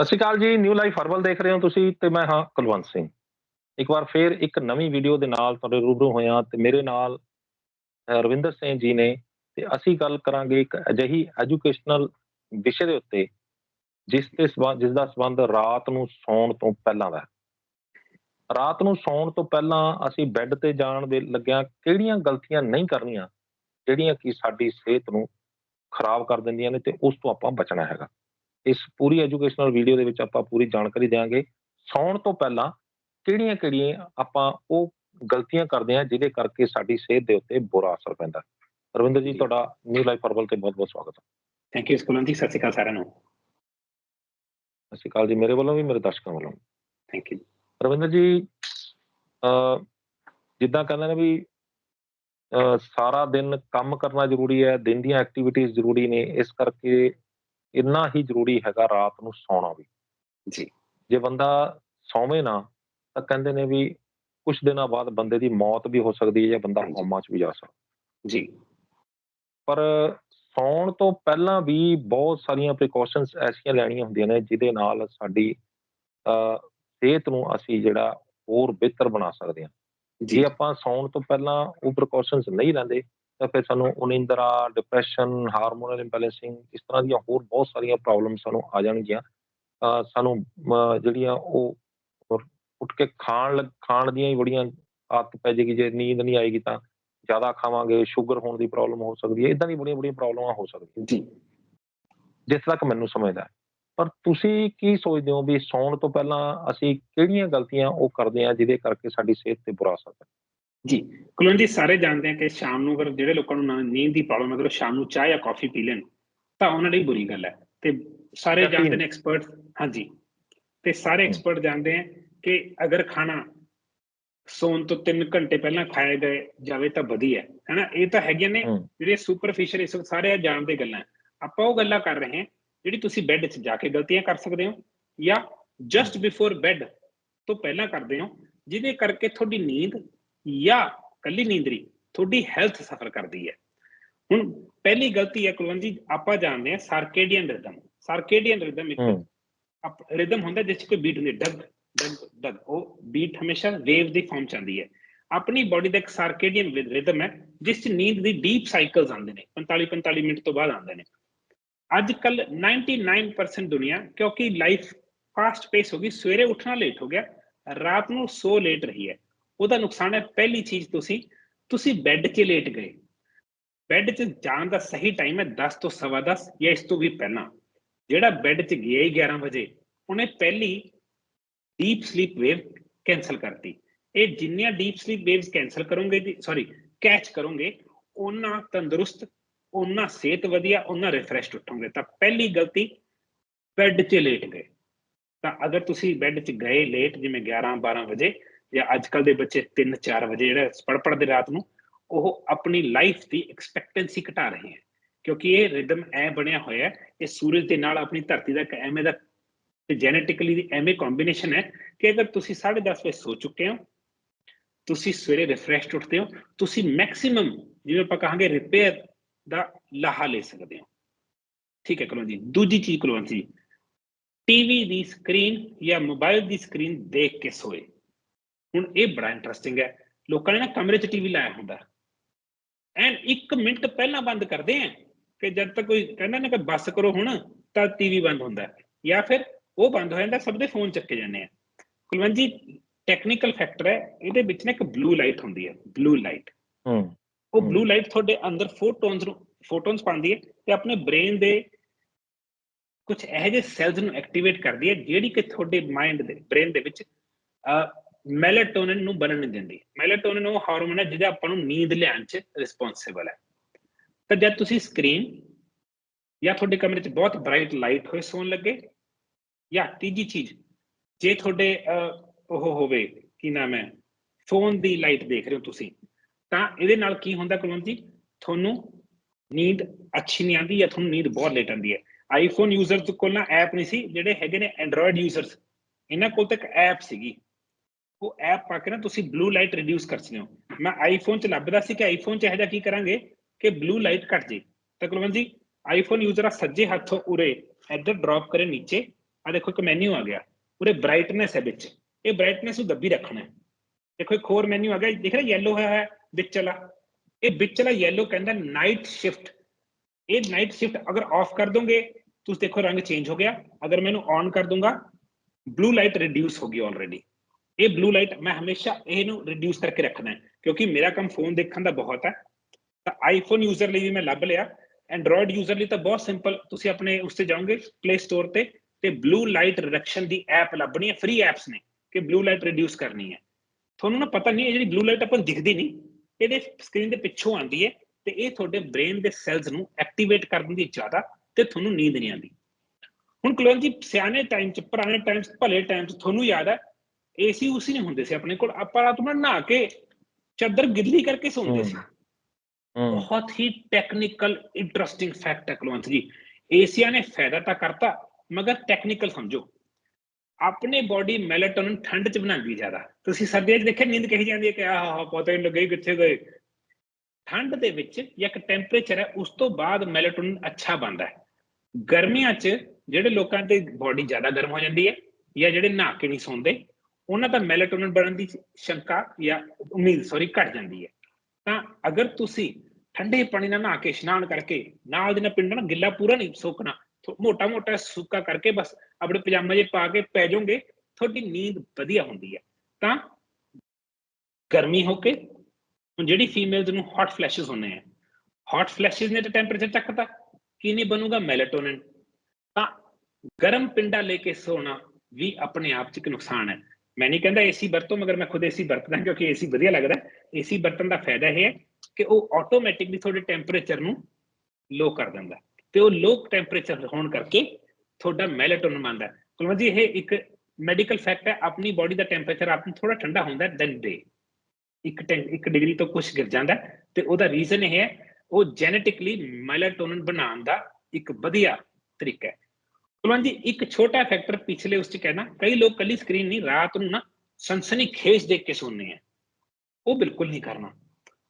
ਸਤਿ ਸ਼੍ਰੀ ਅਕਾਲ ਜੀ new life herbal ਦੇਖ ਰਹੇ ਹੋ ਤੁਸੀਂ ਤੇ ਮੈਂ ਹਾਂ ਕੁਲਵੰਤ ਸਿੰਘ। ਇੱਕ ਵਾਰ ਫੇਰ ਇੱਕ ਨਵੀਂ ਵੀਡੀਓ ਦੇ ਨਾਲ ਤੁਹਾਡੇ ਰੂਬਰੂ ਹੋਇਆ ਤੇ ਮੇਰੇ ਨਾਲ ਰਵਿੰਦਰ ਸਿੰਘ ਜੀ ਨੇ ਤੇ ਅਸੀਂ ਗੱਲ ਕਰਾਂਗੇ ਇੱਕ ਅਜਿਹੀ ਐਜੂਕੇਸ਼ਨਲ ਵਿਸ਼ੇ ਦੇ ਉੱਤੇ, ਜਿਸ ਤੇ ਸਬੰਧ ਜਿਸ ਦਾ ਸਬੰਧ ਰਾਤ ਨੂੰ ਸੌਣ ਤੋਂ ਪਹਿਲਾਂ ਦਾ ਰਾਤ ਨੂੰ ਸੌਣ ਤੋਂ ਪਹਿਲਾਂ ਅਸੀਂ ਬੈੱਡ ਤੇ ਜਾਣ ਦੇ ਲੱਗਿਆਂ ਕਿਹੜੀਆਂ ਗਲਤੀਆਂ ਨਹੀਂ ਕਰਨੀਆਂ, ਜਿਹੜੀਆਂ ਕਿ ਸਾਡੀ ਸਿਹਤ ਨੂੰ ਖਰਾਬ ਕਰ ਦਿੰਦੀਆਂ ਨੇ ਤੇ ਉਸ ਤੋਂ ਆਪਾਂ ਬਚਣਾ ਹੈਗਾ। ਇਸ ਪੂਰੀ ਐਜੂਕੇਸ਼ਨਲ ਵੀਡੀਓ ਦੇ ਵਿੱਚ ਆਪਾਂ ਪੂਰੀ ਜਾਣਕਾਰੀ ਦੇਵਾਂਗੇ ਸੌਣ ਤੋਂ ਪਹਿਲਾਂ ਕਿਹੜੀਆਂ ਕਿਹੜੀਆਂ ਆਪਾਂ ਉਹ ਗਲਤੀਆਂ ਕਰਦੇ ਹਾਂ ਜਿਹਦੇ ਕਰਕੇ ਸਾਡੀ ਸਿਹਤ ਦੇ ਉੱਤੇ ਬੁਰਾ ਅਸਰ ਪੈਂਦਾ। ਰਵਿੰਦਰ ਜੀ। ਤੁਹਾਡਾ ਨਿਊ ਲਾਈਫ ਹਰਬਲ ਤੇ ਬਹੁਤ ਬਹੁਤ ਸਵਾਗਤ ਹੈ ਥੈਂਕ ਯੂ ਸਕੂਲਾਂ ਜੀ ਸਤਿ ਸ਼੍ਰੀ ਅਕਾਲ ਸਾਰਿਆਂ ਨੂੰ ਸਤਿ ਸ਼੍ਰੀ ਅਕਾਲ ਜੀ ਮੇਰੇ ਵੱਲੋਂ ਵੀ ਮੇਰੇ ਦਰਸ਼ਕਾਂ ਵੱਲੋਂ। ਥੈਂਕ ਯੂ ਰਵਿੰਦਰ ਜੀ ਅਹ ਜਿੱਦਾਂ ਕਹਿੰਦੇ ਨੇ ਵੀ ਸਾਰਾ ਦਿਨ ਕੰਮ ਕਰਨਾ ਜ਼ਰੂਰੀ ਹੈ ਦਿਨ ਦੀਆਂ ਐਕਟੀਵਿਟੀਜ਼ ਜ਼ਰੂਰੀ ਨੇ ਇਸ ਕਰਕੇ ਇੰਨਾ ਹੀ ਜ਼ਰੂਰੀ ਹੈਗਾ ਰਾਤ ਨੂੰ ਸੌਣਾ ਵੀ। ਜੀ। ਜੇ ਬੰਦਾ ਸੌਵੇਂ ਨਾ ਤਾਂ ਕਹਿੰਦੇ ਨੇ ਵੀ ਕੁਝ ਦਿਨਾਂ ਬਾਅਦ ਬੰਦੇ ਦੀ ਮੌਤ ਵੀ ਹੋ ਸਕਦੀ ਹੈ ਜਾਂ ਬੰਦਾ। ਕੋਮਾ 'ਚ ਵੀ ਜਾ ਸਕਦਾ। ਜੀ। ਪਰ ਸੌਣ ਤੋਂ ਪਹਿਲਾਂ ਵੀ ਬਹੁਤ ਸਾਰੀਆਂ ਪ੍ਰੀਕਾਸ਼ਨਸ ਐਸੀਆਂ ਲੈਣੀਆਂ ਹੁੰਦੀਆਂ ਨੇ ਜਿਹਦੇ ਨਾਲ ਸਾਡੀ ਸਿਹਤ ਨੂੰ ਅਸੀਂ ਜਿਹੜਾ ਹੋਰ ਬਿਹਤਰ ਬਣਾ ਸਕਦੇ ਹਾਂ। ਜੀ। ਜੇ ਆਪਾਂ ਸੌਣ ਤੋਂ ਪਹਿਲਾਂ ਉਹ ਪ੍ਰੀਕਾਸ਼ਨਸ ਨਹੀਂ ਲੈਂਦੇ ਤਾਂ ਫਿਰ ਸਾਨੂੰ ਉਨਿੰਦਰਾ ਡਿਪਰੈਸ਼ਨ ਹਾਰਮੋਨਲ ਇੰਬੈਲੈਂਸਿੰਗ ਇਸ ਤਰ੍ਹਾਂ ਦੀਆਂ ਹੋਰ ਬਹੁਤ ਸਾਰੀਆਂ ਪ੍ਰੋਬਲਮ ਸਾਨੂੰ ਆ ਜਾਣਗੀਆਂ। ਅਹ ਸਾਨੂੰ ਜਿਹੜੀਆਂ ਉਹ ਉੱਠ ਕੇ ਖਾਣ ਲੱਗ- ਖਾਣ ਦੀਆਂ ਹੀ ਬੜੀਆਂ ਆਦਤ ਪੈ ਜਾਏਗੀ ਜੇ ਨੀਂਦ ਨਹੀਂ ਆਏਗੀ ਤਾਂ ਜ਼ਿਆਦਾ ਖਾਵਾਂਗੇ ਸ਼ੂਗਰ ਹੋਣ ਦੀ ਪ੍ਰੋਬਲਮ ਹੋ ਸਕਦੀ ਹੈ ਇਦਾਂ ਦੀ ਬੜੀਆਂ ਬੜੀਆਂ ਪ੍ਰੋਬਲਮਾਂ ਹੋ ਸਕਦੀਆਂ। ਜੀ। ਜਿਸ ਤੱਕ ਮੈਨੂੰ ਸਮਝਦਾ ਹੈ। ਪਰ ਤੁਸੀਂ ਕੀ ਸੋਚਦੇ ਹੋ ਵੀ ਸੌਣ ਤੋਂ ਪਹਿਲਾਂ ਅਸੀਂ ਕਿਹੜੀਆਂ ਗਲਤੀਆਂ ਉਹ ਕਰਦੇ ਹਾਂ ਜਿਹਦੇ ਕਰਕੇ ਸਾਡੀ ਸਿਹਤ ਤੇ ਬੁਰਾ ਅਸਰ ਪੈਂਦਾ ਜੀ ਕੁਲਵੰਤ ਜੀ ਸਾਰੇ ਜਾਣਦੇ ਆ ਕਿ ਸ਼ਾਮ ਨੂੰ ਅਗਰ ਜਿਹੜੇ ਲੋਕਾਂ ਨੂੰ ਨੀਂਦ ਦੀ ਪ੍ਰੋਬਲਮ ਅਗਰ ਉਹ ਸ਼ਾਮ ਨੂੰ ਚਾਹ ਜਾਂ ਕਾਫੀ ਪੀ ਲੈਣ ਤਾਂ ਉਹਨਾਂ ਲਈ ਬੁਰੀ ਗੱਲ ਹੈ ਤੇ ਸਾਰੇ। ਜਾਣਦੇ ਨੇ ਐਕਸਪਰਟ ਹਾਂਜੀ ਤੇ ਸਾਰੇ ਐਕਸਪਰਟ ਜਾਣਦੇ ਆ ਕਿ ਅਗਰ ਖਾਣਾ ਸੌਣ ਤੋਂ 3 ਘੰਟੇ ਪਹਿਲਾਂ ਖਾਇਆ ਜਾਏ ਜਾਵੇ ਤਾਂ ਵਧੀਆ ਹੈ ਹੈਨਾ ਇਹ ਤਾਂ ਹੈਗੀਆਂ ਨੇ ਹੂੰ। ਜਿਹੜੀਆਂ ਸੁਪਰਫੀਸ਼ੀਅਲ ਇਸ ਸਾਰੇ ਜਾਣਦੇ ਗੱਲਾਂ ਹੈ। ਆਪਾਂ ਉਹ ਗੱਲਾਂ ਕਰ ਰਹੇ ਹਾਂ ਜਿਹੜੀ ਤੁਸੀਂ ਬੈੱਡ 'ਚ ਜਾ ਕੇ ਗਲਤੀਆਂ ਕਰ ਸਕਦੇ ਹੋ ਜਾਂ ਜਸਟ ਬਿਫੋਰ ਬੈੱਡ ਤੋਂ ਪਹਿਲਾਂ ਕਰਦੇ ਹੋ ਜਿਹਦੇ ਕਰਕੇ ਤੁਹਾਡੀ ਨੀਂਦ ਜਾਂ ਕੱਲੀ ਨੀਂਦਰੀ ਤੁਹਾਡੀ ਹੈਲਥ ਸਫਰ ਕਰਦੀ ਹੈ। ਹੁਣ ਪਹਿਲੀ ਗਲਤੀ ਹੈ ਕੁਲਵੰਤ ਜੀ ਆਪਾਂ ਜਾਣਦੇ ਹਾਂ ਸਾਰਕੇਡੀਅਨ ਰਿਦਮ ਸਾਰਕੇਡੀਅਨ ਰਿਦਮ ਇੱਕ ਰਿਦਮ ਹੁੰਦਾ ਜਿਸ 'ਚ ਕੋਈ ਬੀਟ ਹੁੰਦੀ ਡਗ ਡਗ ਡਗ। ਉਹ ਬੀਟ ਹਮੇਸ਼ਾ ਵੇਵ ਦੀ ਫਾਰਮ ਚ ਆਉਂਦੀ ਹੈ। ਆਪਣੀ ਬਾਡੀ ਦਾ ਇੱਕ ਸਾਰਕੇਡੀਅਨ ਰਿਦਮ ਹੈ ਜਿਸ 'ਚ ਨੀਂਦ ਦੀ ਡੀਪ ਸਾਈਕਲਸ ਆਉਂਦੇ ਨੇ 45 45 ਮਿੰਟ ਤੋਂ ਬਾਅਦ ਆਉਂਦੇ ਨੇ। ਅੱਜ ਕੱਲ 99% ਦੁਨੀਆ ਕਿਉਂਕਿ ਲਾਈਫ ਫਾਸਟ ਪੇਸ ਹੋ ਗਈ ਸਵੇਰੇ ਉੱਠਣਾ ਲੇਟ ਹੋ ਗਿਆ ਰਾਤ ਨੂੰ ਸੋ ਲੇਟ ਰਹੀ ਹੈ। ਉਹਦਾ ਨੁਕਸਾਨ ਹੈ ਪਹਿਲੀ ਚੀਜ਼ ਤੁਸੀਂ ਤੁਸੀਂ ਬੈੱਡ 'ਚ ਲੇਟ ਗਏ। ਬੈੱਡ 'ਚ ਜਾਣ ਦਾ ਸਹੀ ਟਾਈਮ ਹੈ 10 ਤੋਂ ਸਵਾ 10 ਜਾਂ ਇਸ ਤੋਂ ਵੀ ਪਹਿਲਾਂ। ਜਿਹੜਾ ਬੈੱਡ 'ਚ ਗਿਆ ਹੀ 11 ਵਜੇ, ਉਹਨੇ ਪਹਿਲੀ ਡੀਪ ਸਲੀਪ ਵੇਵ ਕੈਨਸਲ ਕਰਤੀ। ਇਹ ਜਿੰਨੀਆਂ ਡੀਪ ਸਲੀਪ ਵੇਵਸ ਕੈਨਸਲ ਕਰੋਗੇ ਜੀ ਸੌਰੀ ਕੈਚ ਕਰੋਗੇ ਉਹਨਾਂ ਤੰਦਰੁਸਤ ਉਹਨਾਂ ਸਿਹਤ ਵਧੀਆ ਉਹਨਾਂ ਰਿਫਰੈਸ਼ਡ ਉੱਠੋਗੇ। ਤਾਂ ਪਹਿਲੀ ਗਲਤੀ ਬੈੱਡ 'ਚ ਲੇਟ ਗਏ। ਤਾਂ ਅਗਰ ਤੁਸੀਂ ਬੈੱਡ 'ਚ ਗਏ ਲੇਟ ਜਿਵੇਂ 11 12 ਵਜੇ ਜਾਂ ਅੱਜ ਕੱਲ ਦੇ ਬੱਚੇ 3 4 ਵਜੇ ਜਿਹੜਾ ਪੜ ਪੜਦੇ ਰਾਤ ਨੂੰ, ਉਹ ਆਪਣੀ ਲਾਈਫ ਦੀ ਐਕਸਪੈਕਟੈਂਸੀ ਘਟਾ ਰਹੇ ਹੈ। ਕਿਉਂਕਿ ਇਹ ਰਿਦਮ ਐ ਬਣਿਆ ਹੋਇਆ ਹੈ, ਇਹ ਸੂਰਜ ਦੇ ਨਾਲ ਆਪਣੀ ਧਰਤੀ ਦਾ ਇੱਕ ਐਵੇਂ ਦਾ ਤੇ ਜੈਨੇਟਿਕਲੀ ਦੀ ਐਵੇਂ ਕੰਬੀਨੇਸ਼ਨ ਹੈ ਕਿ ਅਗਰ ਤੁਸੀਂ 10:30 ਵਜੇ ਸੋ ਚੁੱਕੇ ਹੋ, ਤੁਸੀਂ ਸਵੇਰੇ ਰਿਫਰੈਸ਼ਡ ਉੱਠਦੇ ਹੋ, ਤੁਸੀਂ ਮੈਕਸਿਮਮ ਜਿਵੇਂ ਆਪਾਂ ਕਹਾਂਗੇ ਰਿਪੇਅਰ ਦਾ ਲਾਹਾ ਲੈ ਸਕਦੇ ਹੋ। ਠੀਕ ਹੈ ਕੁਲਵੰਤ ਜੀ, ਦੂਜੀ ਚੀਜ਼ ਕੁਲਵੰਤ ਜੀ ਟੀਵੀ ਦੀ ਸਕਰੀਨ ਜਾਂ ਮੋਬਾਈਲ ਦੀ ਸਕਰੀਨ ਦੇਖ ਕੇ ਸੋਏ। ਹੁਣ ਇਹ ਬੜਾ ਇੰਟਰਸਟਿੰਗ ਹੈ। ਲੋਕਾਂ ਨੇ ਨਾ ਕਮਰੇ 'ਚ ਟੀਵੀ ਲਾਇਆ ਹੁੰਦਾ। ਐਨ 1 ਮਿੰਟ ਪਹਿਲਾਂ ਬੰਦ ਕਰਦੇ ਆ ਕਿ ਜਦ ਤੱਕ ਕੋਈ ਕਹਿੰਦਾ ਨਾ ਕਿ ਬੱਸ ਕਰੋ ਹੁਣ ਤਾਂ ਟੀਵੀ ਬੰਦ ਹੁੰਦਾ। ਜਾਂ ਫਿਰ ਉਹ ਬੰਦ ਹੋ ਜਾਂਦਾ ਸਭ ਦੇ ਫੋਨ ਚੱਕੇ ਜਾਂਦੇ ਆ। ਕੁਲਵੰਤ ਜੀ ਟੈਕਨੀਕਲ ਫੈਕਟਰ ਹੈ। ਇਹਦੇ ਵਿੱਚ ਨਾ ਇੱਕ ਬਲੂ ਲਾਈਟ ਹੁੰਦੀ ਹੈ। ਬਲੂ ਲਾਈਟ ਹੂੰ। ਉਹ। ਬਲੂ ਲਾਈਟ ਤੁਹਾਡੇ ਅੰਦਰ ਫੋਟੋਨਸ ਨੂੰ ਫੋਟੋਨਸ ਪਾਉਂਦੀ ਹੈ ਤੇ ਆਪਣੇ ਬ੍ਰੇਨ ਦੇ ਕੁਝ ਇਹੋ ਜਿਹੇ ਸੈਲਸ ਨੂੰ ਐਕਟੀਵੇਟ ਕਰਦੀ ਹੈ ਜਿਹੜੀ ਕਿ ਤੁਹਾਡੇ ਮਾਈਂਡ ਦੇ ਬ੍ਰੇਨ ਦੇ ਵਿੱਚ ਮੈਲਾਟੋਨਿਨ ਨੂੰ ਬਣਨ ਨਹੀਂ ਦਿੰਦੀ। ਮੈਲਾਟੋਨਿਨ ਉਹ ਹਾਰਮੋਨ ਹੈ ਜਿਹੜਾ ਆਪਾਂ ਨੂੰ ਨੀਂਦ ਲਿਆਉਣ 'ਚ ਰਿਸਪੌਂਸਿਬਲ ਹੈ। ਤਾਂ ਜਦ ਤੁਸੀਂ ਸਕਰੀਨ ਜਾਂ ਤੁਹਾਡੇ ਕਮਰੇ 'ਚ ਬਹੁਤ ਬ੍ਰਾਈਟ ਲਾਈਟ ਹੋਏ, ਸੌਣ ਲੱਗੇ ਜਾਂ ਤੀਜੀ ਚੀਜ਼, ਜੇ ਤੁਹਾਡੇ ਉਹ ਹੋਵੇ, ਕੀ ਨਾਮ ਹੈ ਫੋਨ ਦੀ ਲਾਈਟ ਦੇਖ ਰਹੇ ਹੋ ਤੁਸੀਂ, ਤਾਂ ਇਹਦੇ ਨਾਲ ਕੀ ਹੁੰਦਾ ਕੁਲਵੰਤ ਜੀ? ਤੁਹਾਨੂੰ ਨੀਂਦ ਅੱਛੀ ਨਹੀਂ ਆਉਂਦੀ ਜਾਂ ਤੁਹਾਨੂੰ ਨੀਂਦ ਬਹੁਤ ਲੇਟ ਆਉਂਦੀ ਹੈ। ਆਈਫੋਨ ਯੂਜ਼ਰਸ ਕੋਲ ਨਾ ਐਪ ਨਹੀਂ ਸੀ, ਜਿਹੜੇ ਹੈਗੇ ਨੇ ਐਂਡਰੋਇਡ ਯੂਜ਼ਰਸ ਇਹਨਾਂ ਕੋਲ ਤਾਂ ਇੱਕ ਐਪ ਸੀਗੀ। ਉਹ ਐਪ ਪਾ ਕੇ ਨਾ ਤੁਸੀਂ ਬਲੂ ਲਾਈਟ ਰਿਡਿਊਸ ਕਰ ਸਕਦੇ ਹੋ ਮੈਂ ਆਈਫੋਨ ਚ ਲੱਭਦਾ ਸੀ ਕਿ ਆਈਫੋਨ ਚ ਇਹੋ ਜਿਹਾ ਕੀ ਕਰਾਂਗੇ ਕਿ ਬਲੂ ਲਾਈਟ ਘਟ ਜੇ ਤਾਂ ਕੁਲਵੰਤ ਜੀ ਆਈਫੋਨ ਯੂਜ਼ਰ ਆ ਸੱਜੇ ਹੱਥੋਂ ਉਰੇ ਇੱਧਰ ਡ੍ਰੌਪ ਕਰੇ ਨੀਚੇ ਆ ਦੇਖੋ ਇੱਕ ਮੈਨੂ ਆ ਗਿਆ ਉਰੇ ਬ੍ਰਾਈਟਨੈਸ ਹੈ ਵਿੱਚ ਇਹ ਬ੍ਰਾਈਟਨੈਸ ਨੂੰ ਦੱਬੀ ਰੱਖਣਾ ਹੈ ਦੇਖੋ ਇੱਕ ਹੋਰ ਮੈਨੂ ਆ ਗਿਆ ਦੇਖ ਰਿਹਾ ਯੈਲੋ ਹੋਇਆ ਹੈ ਵਿੱਚ ਵਾਲਾ ਇਹ ਵਿੱਚ ਵਾਲਾ ਯੈਲੋ ਕਹਿੰਦਾ ਨਾਈਟ ਸ਼ਿਫਟ ਇਹ ਨਾਈਟ ਸ਼ਿਫਟ ਅਗਰ ਆਫ ਕਰ ਦੋਗੇ ਤੁਸੀਂ ਦੇਖੋ ਰੰਗ ਚੇਂਜ ਹੋ ਗਿਆ ਅਗਰ ਮੈਂ ਇਹਨੂੰ ਔਨ ਕਰ ਦੂੰਗਾ ਬਲੂ ਲਾਈਟ ਰਿਡਿਊਸ ਹੋ ਗਈ ਆਲਰੇਡੀ ਇਹ ਬਲੂ ਲਾਈਟ ਮੈਂ ਹਮੇਸ਼ਾ ਇਹਨੂੰ ਰਿਡਿਊਸ ਕਰਕੇ ਰੱਖਣਾ ਹੈ, ਕਿਉਂਕਿ ਮੇਰਾ ਕੰਮ ਫੋਨ ਦੇਖਣ ਦਾ ਬਹੁਤ ਹੈ। ਤਾਂ ਆਈਫੋਨ ਯੂਜ਼ਰ ਲਈ ਵੀ ਮੈਂ ਲੱਭ ਲਿਆ। ਐਂਡਰੋਇਡ ਯੂਜ਼ਰ ਲਈ ਤਾਂ ਬਹੁਤ ਸਿੰਪਲ ਤੁਸੀਂ ਆਪਣੇ ਉਸ ਤੇ ਜਾਓਗੇ ਪਲੇ ਸਟੋਰ ਤੇ ਤੇ ਬਲੂ ਲਾਈਟ ਰਿਡਕਸ਼ਨ ਦੀ ਐਪ ਲੱਭਣੀ ਹੈ ਫ੍ਰੀ ਐਪਸ ਨੇ, ਕਿ ਬਲੂ ਲਾਈਟ ਰਿਡਿਊਸ ਕਰਨੀ ਹੈ। ਤੁਹਾਨੂੰ ਨਾ ਪਤਾ ਨਹੀਂ ਇਹ ਜਿਹੜੀ ਬਲੂ ਲਾਈਟ ਆਪਾਂ ਦਿਖਦੀ ਨਹੀਂ, ਇਹਦੇ ਸਕਰੀਨ ਦੇ ਪਿੱਛੋਂ ਆਉਂਦੀ ਹੈ, ਤੇ ਇਹ ਤੁਹਾਡੇ ਬ੍ਰੇਨ ਦੇ ਸੈਲਸ ਨੂੰ ਐਕਟੀਵੇਟ ਕਰ ਦਿੰਦੀ ਜ਼ਿਆਦਾ, ਤੇ ਤੁਹਾਨੂੰ ਨੀਂਦ ਨਹੀਂ ਆਉਂਦੀ। ਹੁਣ ਕਲੋਨ ਜੀ, ਸਿਆਣੇ ਟਾਈਮ ਚ, ਪੁਰਾਣੇ ਟਾਈਮ ਚ, ਭਲੇ ਟਾਈਮ ਚ, ਤੁਹਾਨੂੰ ਯਾਦ ਹੈ ਏਸੀ ਉਸੀ ਨਹੀਂ ਹੁੰਦੇ ਸੀ ਆਪਣੇ ਕੋਲ ਆਪਾਂ ਰਾਤ ਨੂੰ ਨਹਾ ਕੇ ਚਾਦਰ ਗਿੱਲੀ ਕਰਕੇ ਸੌਂਦੇ ਸੀ। ਬਹੁਤ ਹੀ ਟੈਕਨੀਕਲ ਇੰਟਰਸਟਿੰਗ ਫੈਕਟ ਹੈ ਕੁਲਵੰਤ ਜੀ। ਏਸੀਆ ਨੇ ਫਾਇਦਾ ਤਾਂ ਕਰਤਾ ਮਗਰ ਟੈਕਨੀਕਲ ਸਮਝੋ। ਆਪਣੇ ਬਾਡੀ ਮੈਲਾਟੋਨਿਨ ਠੰਡ ਚ ਬਣਾਉਂਦੀ ਜ਼ਿਆਦਾ। ਤੁਸੀਂ ਸਰਦੀਆਂ ਚ ਦੇਖਿਆ ਨੀਂਦ ਕਹੀ ਜਾਂਦੀ ਹੈ ਕਿ ਆਹ ਪਤਾ ਹੀ ਨਹੀਂ ਲੱਗੇ ਕਿੱਥੇ ਗਏ। ਠੰਡ ਦੇ ਵਿੱਚ ਜਾਂ ਇੱਕ ਟੈਂਪਰੇਚਰ ਹੈ ਉਸ ਤੋਂ ਬਾਅਦ ਮੈਲਾਟੋਨਿਨ ਅੱਛਾ ਬਣਦਾ ਹੈ। ਗਰਮੀਆਂ 'ਚ ਜਿਹੜੇ ਲੋਕਾਂ ਦੀ ਬਾਡੀ ਜ਼ਿਆਦਾ ਗਰਮ ਹੋ ਜਾਂਦੀ ਹੈ ਜਾਂ ਜਿਹੜੇ ਨਹਾ ਕੇ ਨਹੀਂ ਸੌਂਦੇ ਉਹਨਾਂ ਦਾ ਮੈਲਾਟੋਨਿਨ ਬਣਨ ਦੀ ਸ਼ੰਕਾ ਜਾਂ ਉਮੀਦ ਸੌਰੀ ਘਟ ਜਾਂਦੀ ਹੈ। ਤਾਂ ਅਗਰ ਤੁਸੀਂ ਠੰਡੇ ਪਾਣੀ ਨਾਲ ਨਹਾ ਕੇ ਇਸ਼ਨਾਨ ਕਰਕੇ ਨਾਲ ਦੀ ਨਾਲ ਪਿੰਡ ਨਾ ਗਿੱਲਾ ਪੂਰਾ ਨਹੀਂ ਸੋਕਣਾ ਮੋਟਾ ਮੋਟਾ ਸੁੱਕਾ ਕਰਕੇ ਬਸ ਆਪਣੇ ਪਜਾਮਾ ਜੇ ਪਾ ਕੇ ਪੈ ਜਾਓਗੇ, ਤੁਹਾਡੀ ਨੀਂਦ ਵਧੀਆ ਹੁੰਦੀ ਹੈ। ਤਾਂ ਗਰਮੀ ਹੋ ਕੇ ਹੁਣ ਜਿਹੜੀ ਫੀਮੇਲਸ ਨੂੰ ਹੌਟ ਫਲੈਸ਼ਸ ਹੁੰਦੇ ਆ ਹੌਟ ਫਲੈਸ਼ਸ ਨੇ ਤਾਂ ਟੈਂਪਰੇਚਰ ਚੱਕਤਾ, ਕੀ ਨਹੀਂ ਬਣੂਗਾ? ਮੈਲਾਟੋਨਿਨ ਤਾਂ ਗਰਮ ਪਿੰਡਾ ਲੈ ਕੇ ਸੋਣਾ ਵੀ ਆਪਣੇ ਆਪ 'ਚ ਇੱਕ ਨੁਕਸਾਨ ਹੈ। ਮੈਂ ਨਹੀਂ ਕਹਿੰਦਾ ਏਸੀ ਵਰਤੋ, ਮਗਰ ਮੈਂ ਖੁਦ ਏਸੀ ਵਰਤਦਾ, ਕਿਉਂਕਿ ਏਸੀ ਵਧੀਆ ਲੱਗਦਾ। ਏਸੀ ਵਰਤਣ ਦਾ ਫਾਇਦਾ ਇਹ ਹੈ ਕਿ ਉਹ ਆਟੋਮੈਟਿਕਲੀ ਤੁਹਾਡੇ ਟੈਂਪਰੇਚਰ ਨੂੰ ਲੋ ਕਰ ਦਿੰਦਾ ਤੇ ਉਹ ਲੋ ਟੈਂਪਰੇਚਰ ਹੋਣ ਕਰਕੇ ਤੁਹਾਡਾ ਮੈਲਾਟੋਨਿਨ ਆਉਂਦਾ ਕੁਲਵੰਤ ਜੀ, ਇਹ ਇੱਕ ਮੈਡੀਕਲ ਫੈਕਟ ਹੈ, ਆਪਣੀ ਬਾਡੀ ਦਾ ਟੈਂਪਰੇਚਰ ਆਪ ਨੂੰ ਥੋੜਾ ਠੰਡਾ ਹੁੰਦਾ ਹੈ ਦੈਨ ਡੇ ਇੱਕ ਟੈਂ- ਇੱਕ ਡਿਗਰੀ ਤੋਂ ਕੁਝ ਗਿਰ ਜਾਂਦਾ ਹੈ ਤੇ ਉਹਦਾ ਰੀਜ਼ਨ ਇਹ ਹੈ, ਉਹ ਜੈਨੇਟਿਕਲੀ ਮੈਲਾਟੋਨਿਨ ਬਣਾਉਣ ਦਾ ਇੱਕ ਵਧੀਆ ਤਰੀਕਾ ਹੈ। ਕੁਲਵੰਤ ਜੀ, ਇੱਕ ਛੋਟਾ ਫੈਕਟਰ ਪਿਛਲੇ ਉਸ ਚ ਕਹਿਣਾ, ਕਈ ਲੋਕ ਕੱਲੀ ਸਕਰੀਨ ਨਹੀਂ, ਰਾਤ ਨੂੰ ਨਾ ਸਨਸਨੀ ਖੇਜ ਦੇਖ ਕੇ ਸੌਂਦੇ ਆ। ਉਹ ਬਿਲਕੁਲ ਨਹੀਂ ਕਰਨਾ।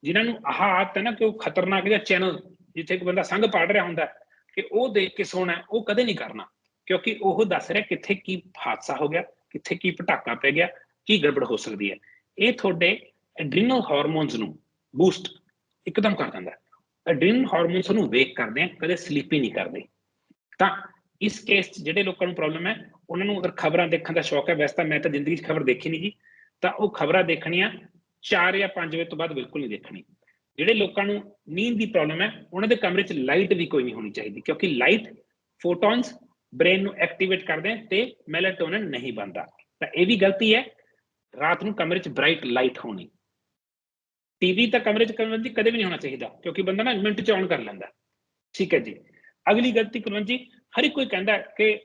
ਜਿਨ੍ਹਾਂ ਨੂੰ ਆਹ ਆਦਤ ਹੈ ਨਾ ਕਿ ਉਹ ਖਤਰਨਾਕ ਜਿਹਾ ਚੈਨਲ ਜਿੱਥੇ ਇੱਕ ਬੰਦਾ ਸੰਗ ਪੜ ਰਿਹਾ ਹੁੰਦਾ, ਕਿ ਉਹ ਦੇਖ ਕੇ ਸੋਣਾ, ਉਹ ਕਦੇ ਨਹੀਂ ਕਰਨਾ। ਕਿਉਂਕਿ ਉਹ ਦੱਸ ਰਿਹਾ ਕਿੱਥੇ ਕੀ ਹਾਦਸਾ ਹੋ ਗਿਆ, ਕਿੱਥੇ ਕੀ ਪਟਾਕਾ ਪੈ ਗਿਆ, ਕੀ ਗੜਬੜ ਹੋ ਸਕਦੀ ਹੈ। ਇਹ ਤੁਹਾਡੇ ਐਡਰੀਨਲ ਹਾਰਮੋਨਸ ਨੂੰ ਬੂਸਟ ਇੱਕਦਮ ਕਰ ਦਿੰਦਾ ਹੈ। ਐਡਰੀਨਲ ਹਾਰਮੋਨਸ ਨੂੰ ਵੇਕ ਕਰਦੇ ਆ, ਕਦੇ ਸਲੀਪੀ ਨਹੀਂ ਕਰਦੇ। ਤਾਂ ਇਸ ਕੇਸ 'ਚ ਜਿਹੜੇ ਲੋਕਾਂ ਨੂੰ ਪ੍ਰੋਬਲਮ ਹੈ, ਉਹਨਾਂ ਨੂੰ ਅਗਰ ਖਬਰਾਂ ਦੇਖਣ ਦਾ ਸ਼ੌਕ ਹੈ, ਵੈਸੇ ਤਾਂ ਮੈਂ ਤਾਂ ਜ਼ਿੰਦਗੀ 'ਚ ਖਬਰ ਦੇਖੀ ਨਹੀਂ ਜੀ ਤਾਂ ਉਹ ਖਬਰਾਂ ਦੇਖਣੀਆਂ 4 ਜਾਂ 5 ਵਜੇ ਤੋਂ ਬਾਅਦ ਬਿਲਕੁਲ ਨਹੀਂ ਦੇਖਣੀ। ਜਿਹੜੇ ਲੋਕਾਂ ਨੂੰ ਨੀਂਦ ਦੀ ਪ੍ਰੋਬਲਮ ਹੈ, ਉਹਨਾਂ ਦੇ ਕਮਰੇ 'ਚ ਲਾਈਟ ਵੀ ਕੋਈ ਨਹੀਂ ਹੋਣੀ ਚਾਹੀਦੀ, ਕਿਉਂਕਿ ਲਾਈਟ ਫੋਟੋਨਸ ਬ੍ਰੇਨ ਨੂੰ ਐਕਟੀਵੇਟ ਕਰਦੇ ਆ ਤੇ ਮੈਲਾਟੋਨਿਨ ਨਹੀਂ ਬਣਦਾ। ਤਾਂ ਇਹ ਵੀ ਗਲਤੀ ਹੈ, ਰਾਤ ਨੂੰ ਕਮਰੇ 'ਚ ਬ੍ਰਾਈਟ ਲਾਈਟ ਹੋਣੀ। ਟੀਵੀ ਤਾਂ ਕਮਰੇ 'ਚ ਕਮਰੇ 'ਚ ਕਦੇ ਵੀ ਨਹੀਂ ਹੋਣਾ ਚਾਹੀਦਾ, ਕਿਉਂਕਿ ਬੰਦਾ ਨਾ ਮਿੰਟ 'ਚ ਆਨ ਕਰ ਲੈਂਦਾ। ਠੀਕ ਹੈ ਜੀ। ਅਗਲੀ ਗਲਤੀ ਕੁਲਵੰਤ ਜੀ ਹਰ ਇੱਕ ਕੋਈ ਕਹਿੰਦਾ ਕਿ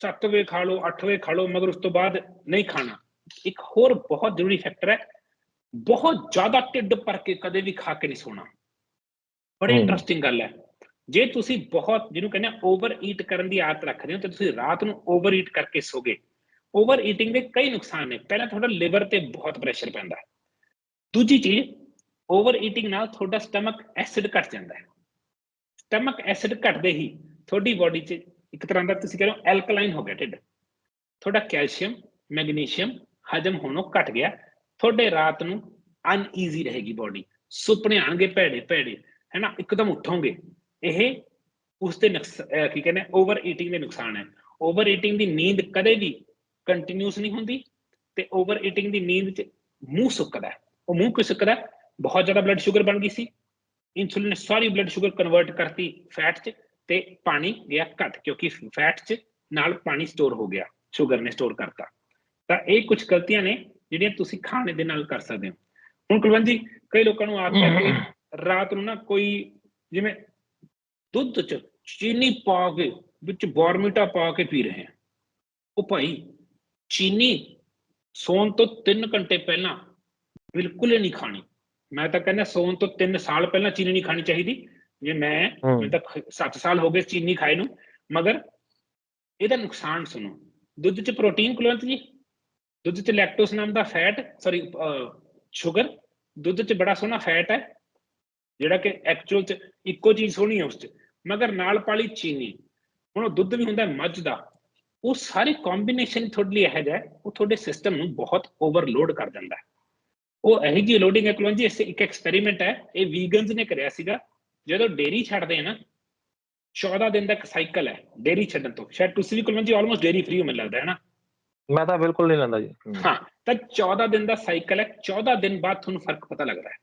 7 ਵਜੇ ਖਾ ਲਓ 8 ਵਜੇ ਖਾ ਲਓ ਮਗਰ ਉਸ ਤੋਂ ਬਾਅਦ ਨਹੀਂ ਖਾਣਾ। ਇੱਕ ਹੋਰ ਬਹੁਤ ਜ਼ਰੂਰੀ ਫੈਕਟਰ ਹੈ ਬਹੁਤ ਜ਼ਿਆਦਾ ਢਿੱਡ ਭਰ ਕੇ ਕਦੇ ਵੀ ਖਾ ਕੇ ਨਹੀਂ ਸੋਣਾ। ਬੜੀ। ਇੰਟਰਸਟਿੰਗ ਗੱਲ ਹੈ। ਜੇ ਤੁਸੀਂ ਬਹੁਤ ਜਿਹਨੂੰ ਕਹਿੰਦੇ ਓਵਰ ਈਟ ਕਰਨ ਦੀ ਆਦਤ ਰੱਖਦੇ ਹੋ ਤੇ ਤੁਸੀਂ ਰਾਤ ਨੂੰ ਓਵਰ ਈਟ ਕਰਕੇ ਸੋਗੇ। ਓਵਰ ਈਟਿੰਗ ਦੇ ਕਈ ਨੁਕਸਾਨ ਨੇ। ਪਹਿਲਾਂ ਤੁਹਾਡਾ ਲਿਵਰ ਤੇ ਬਹੁਤ ਪ੍ਰੈਸ਼ਰ ਪੈਂਦਾ ਹੈ। ਦੂਜੀ ਚੀਜ਼ ਓਵਰ ਈਟਿੰਗ ਨਾਲ ਤੁਹਾਡਾ ਸਟਮਕ ਐਸਿਡ ਘਟ ਜਾਂਦਾ ਹੈ। ਸਟਮਕ ਐਸਿਡ ਘਟਦੇ ਹੀ ਤੁਹਾਡੀ ਬਾਡੀ 'ਚ ਇੱਕ ਤਰ੍ਹਾਂ ਦਾ ਤੁਸੀਂ ਕਹਿੰਦੇ ਹੋ ਐਲਕਲਾਈਨ ਹੋ ਗਿਆ ਢਿੱਡ। ਤੁਹਾਡਾ ਕੈਲਸ਼ੀਅਮ ਮੈਗਨੀਸ਼ੀਅਮ ਹਜਮ ਹੋਣੋਂ ਘਟ ਗਿਆ। ਤੁਹਾਡੇ ਰਾਤ ਨੂੰ ਅਨਈਜ਼ੀ ਰਹੇਗੀ ਬਾਡੀ ਸੁਪਨੇ ਆਣਗੇ ਭੈੜੇ ਭੈੜੇ, ਹੈਨਾ? ਇੱਕਦਮ ਉੱਠੋਗੇ। ਇਹ ਉਸ ਦੇ ਨੁਕਸ ਕੀ ਕਹਿੰਦੇ ਓਵਰ ਈਟਿੰਗ ਦੇ ਨੁਕਸਾਨ ਹੈ। ਓਵਰ ਈਟਿੰਗ ਦੀ ਨੀਂਦ ਕਦੇ ਵੀ ਕੰਟੀਨਿਊਸ ਨਹੀਂ ਹੁੰਦੀ ਤੇ ਓਵਰ ਈਟਿੰਗ ਦੀ ਨੀਂਦ 'ਚ ਮੂੰਹ ਸੁੱਕਦਾ ਉਹ ਮੂੰਹ ਕਿਉਂ ਸੁੱਕਦਾ ਬਹੁਤ ਜ਼ਿਆਦਾ ਬਲੱਡ ਸ਼ੂਗਰ ਬਣ ਗਈ ਸੀ। ਇਨਸੂਲਿਨ ਨੇ ਸਾਰੀ ਬਲੱਡ ਸ਼ੂਗਰ ਕਨਵਰਟ ਕਰਤੀ ਫੈਟ 'ਚ। ਤੇ ਪਾਣੀ ਗਿਆ ਘਟ ਕਿਉਂਕਿ ਫੈਟ 'ਚ ਨਾਲ ਪਾਣੀ ਸਟੋਰ ਹੋ ਗਿਆ ਸ਼ੂਗਰ ਨੇ ਸਟੋਰ ਕਰਤਾ। ਤਾਂ ਇਹ ਕੁਝ ਗਲਤੀਆਂ ਨੇ ਜਿਹੜੀਆਂ ਤੁਸੀਂ ਖਾਣੇ ਦੇ ਨਾਲ ਕਰ ਸਕਦੇ ਹੋ। ਹੁਣ ਕੁਲਵੰਤ ਜੀ ਕਈ ਲੋਕਾਂ ਨੂੰ ਆਦਤ ਹੈ ਕਿ ਰਾਤ ਨੂੰ ਨਾ ਕੋਈ ਜਿਵੇਂ ਦੁੱਧ 'ਚ ਚੀਨੀ ਪਾ ਕੇ ਵਿੱਚ ਬੋਰਮੀਟਾ ਪਾ ਕੇ ਪੀ ਰਹੇ ਆ ਉਹ ਭਾਈ ਚੀਨੀ ਸੌਣ ਤੋਂ 3 ਘੰਟੇ ਪਹਿਲਾਂ ਬਿਲਕੁਲ ਹੀ ਨਹੀਂ ਖਾਣੀ। ਮੈਂ ਤਾਂ ਕਹਿੰਦਾ ਸੌਣ ਤੋਂ 3 ਸਾਲ ਪਹਿਲਾਂ ਚੀਨੀ ਨਹੀਂ ਖਾਣੀ ਚਾਹੀਦੀ। ਜੇ ਮੈਂ ਹਮ। ਮੈਨੂੰ ਤਾਂ 7 ਸਾਲ ਹੋ ਗਏ ਚੀਨੀ ਖਾਏ ਨੂੰ ਮਗਰ ਇਹਦਾ ਨੁਕਸਾਨ ਸੁਣੋ ਦੁੱਧ 'ਚ ਪ੍ਰੋਟੀਨ ਕੁਲਵੰਤ ਜੀ ਦੁੱਧ 'ਚ ਲੈਕਟੋਸ ਨਾਮ ਦਾ ਫੈਟ ਸੌਰੀ ਸ਼ੂਗਰ ਦੁੱਧ 'ਚ ਬੜਾ ਸੋਹਣਾ ਫੈਟ ਹੈ ਜਿਹੜਾ ਕਿ ਐਕਚੁਅਲ 'ਚ ਇੱਕੋ ਚੀਜ਼ ਸੋਹਣੀ ਹੈ ਉਸ 'ਚ ਮਗਰ ਨਾਲ ਪਾਲੀ ਚੀਨੀ ਹੁਣ ਉਹ ਦੁੱਧ ਵੀ ਹੁੰਦਾ ਮੱਝ ਦਾ ਉਹ ਸਾਰੇ ਕੰਬੀਨੇਸ਼ਨ ਤੁਹਾਡੇ ਲਈ ਇਹ ਹੈ, ਉਹ ਤੁਹਾਡੇ ਸਿਸਟਮ ਨੂੰ ਬਹੁਤ ਓਵਰਲੋਡ ਕਰ ਦਿੰਦਾ ਹੈ ਉਹ ਇਹੀ ਜੀ ਲੋਡਿੰਗ ਹੈ ਕੁਲਵੰਤ ਜੀ ਇਸ ਇੱਕ ਐਕਸਪੈਰੀਮੈਂਟ ਹੈ ਇਹ ਵੀਗਨਸ ਨੇ ਕਰਿਆ ਸੀਗਾ ਜਦੋਂ ਡੇਰੀ ਛੱਡਦੇ ਆ ਨਾ 14 ਦਿਨ ਦਾ ਇੱਕ ਸਾਈਕਲ ਹੈ ਡੇਰੀ ਛੱਡਣ ਤੋਂ। ਸ਼ਾਇਦ ਤੁਸੀਂ ਵੀ ਕੁਲਵੰਤ ਜੀ ਆਲਮੋਸਟ ਡੇਰੀ ਫ੍ਰੀ ਹੋ ਮੈਨੂੰ ਲੱਗਦਾ ਹੈ ਨਾ ਮੈਂ ਤਾਂ ਬਿਲਕੁਲ ਨਹੀਂ ਲੈਂਦਾ ਜੀ। ਹਾਂ ਤਾਂ 14 ਦਿਨ ਦਾ ਸਾਈਕਲ ਹੈ 14 ਦਿਨ ਬਾਅਦ ਤੁਹਾਨੂੰ ਫ਼ਰਕ ਪਤਾ ਲੱਗਦਾ ਹੈ।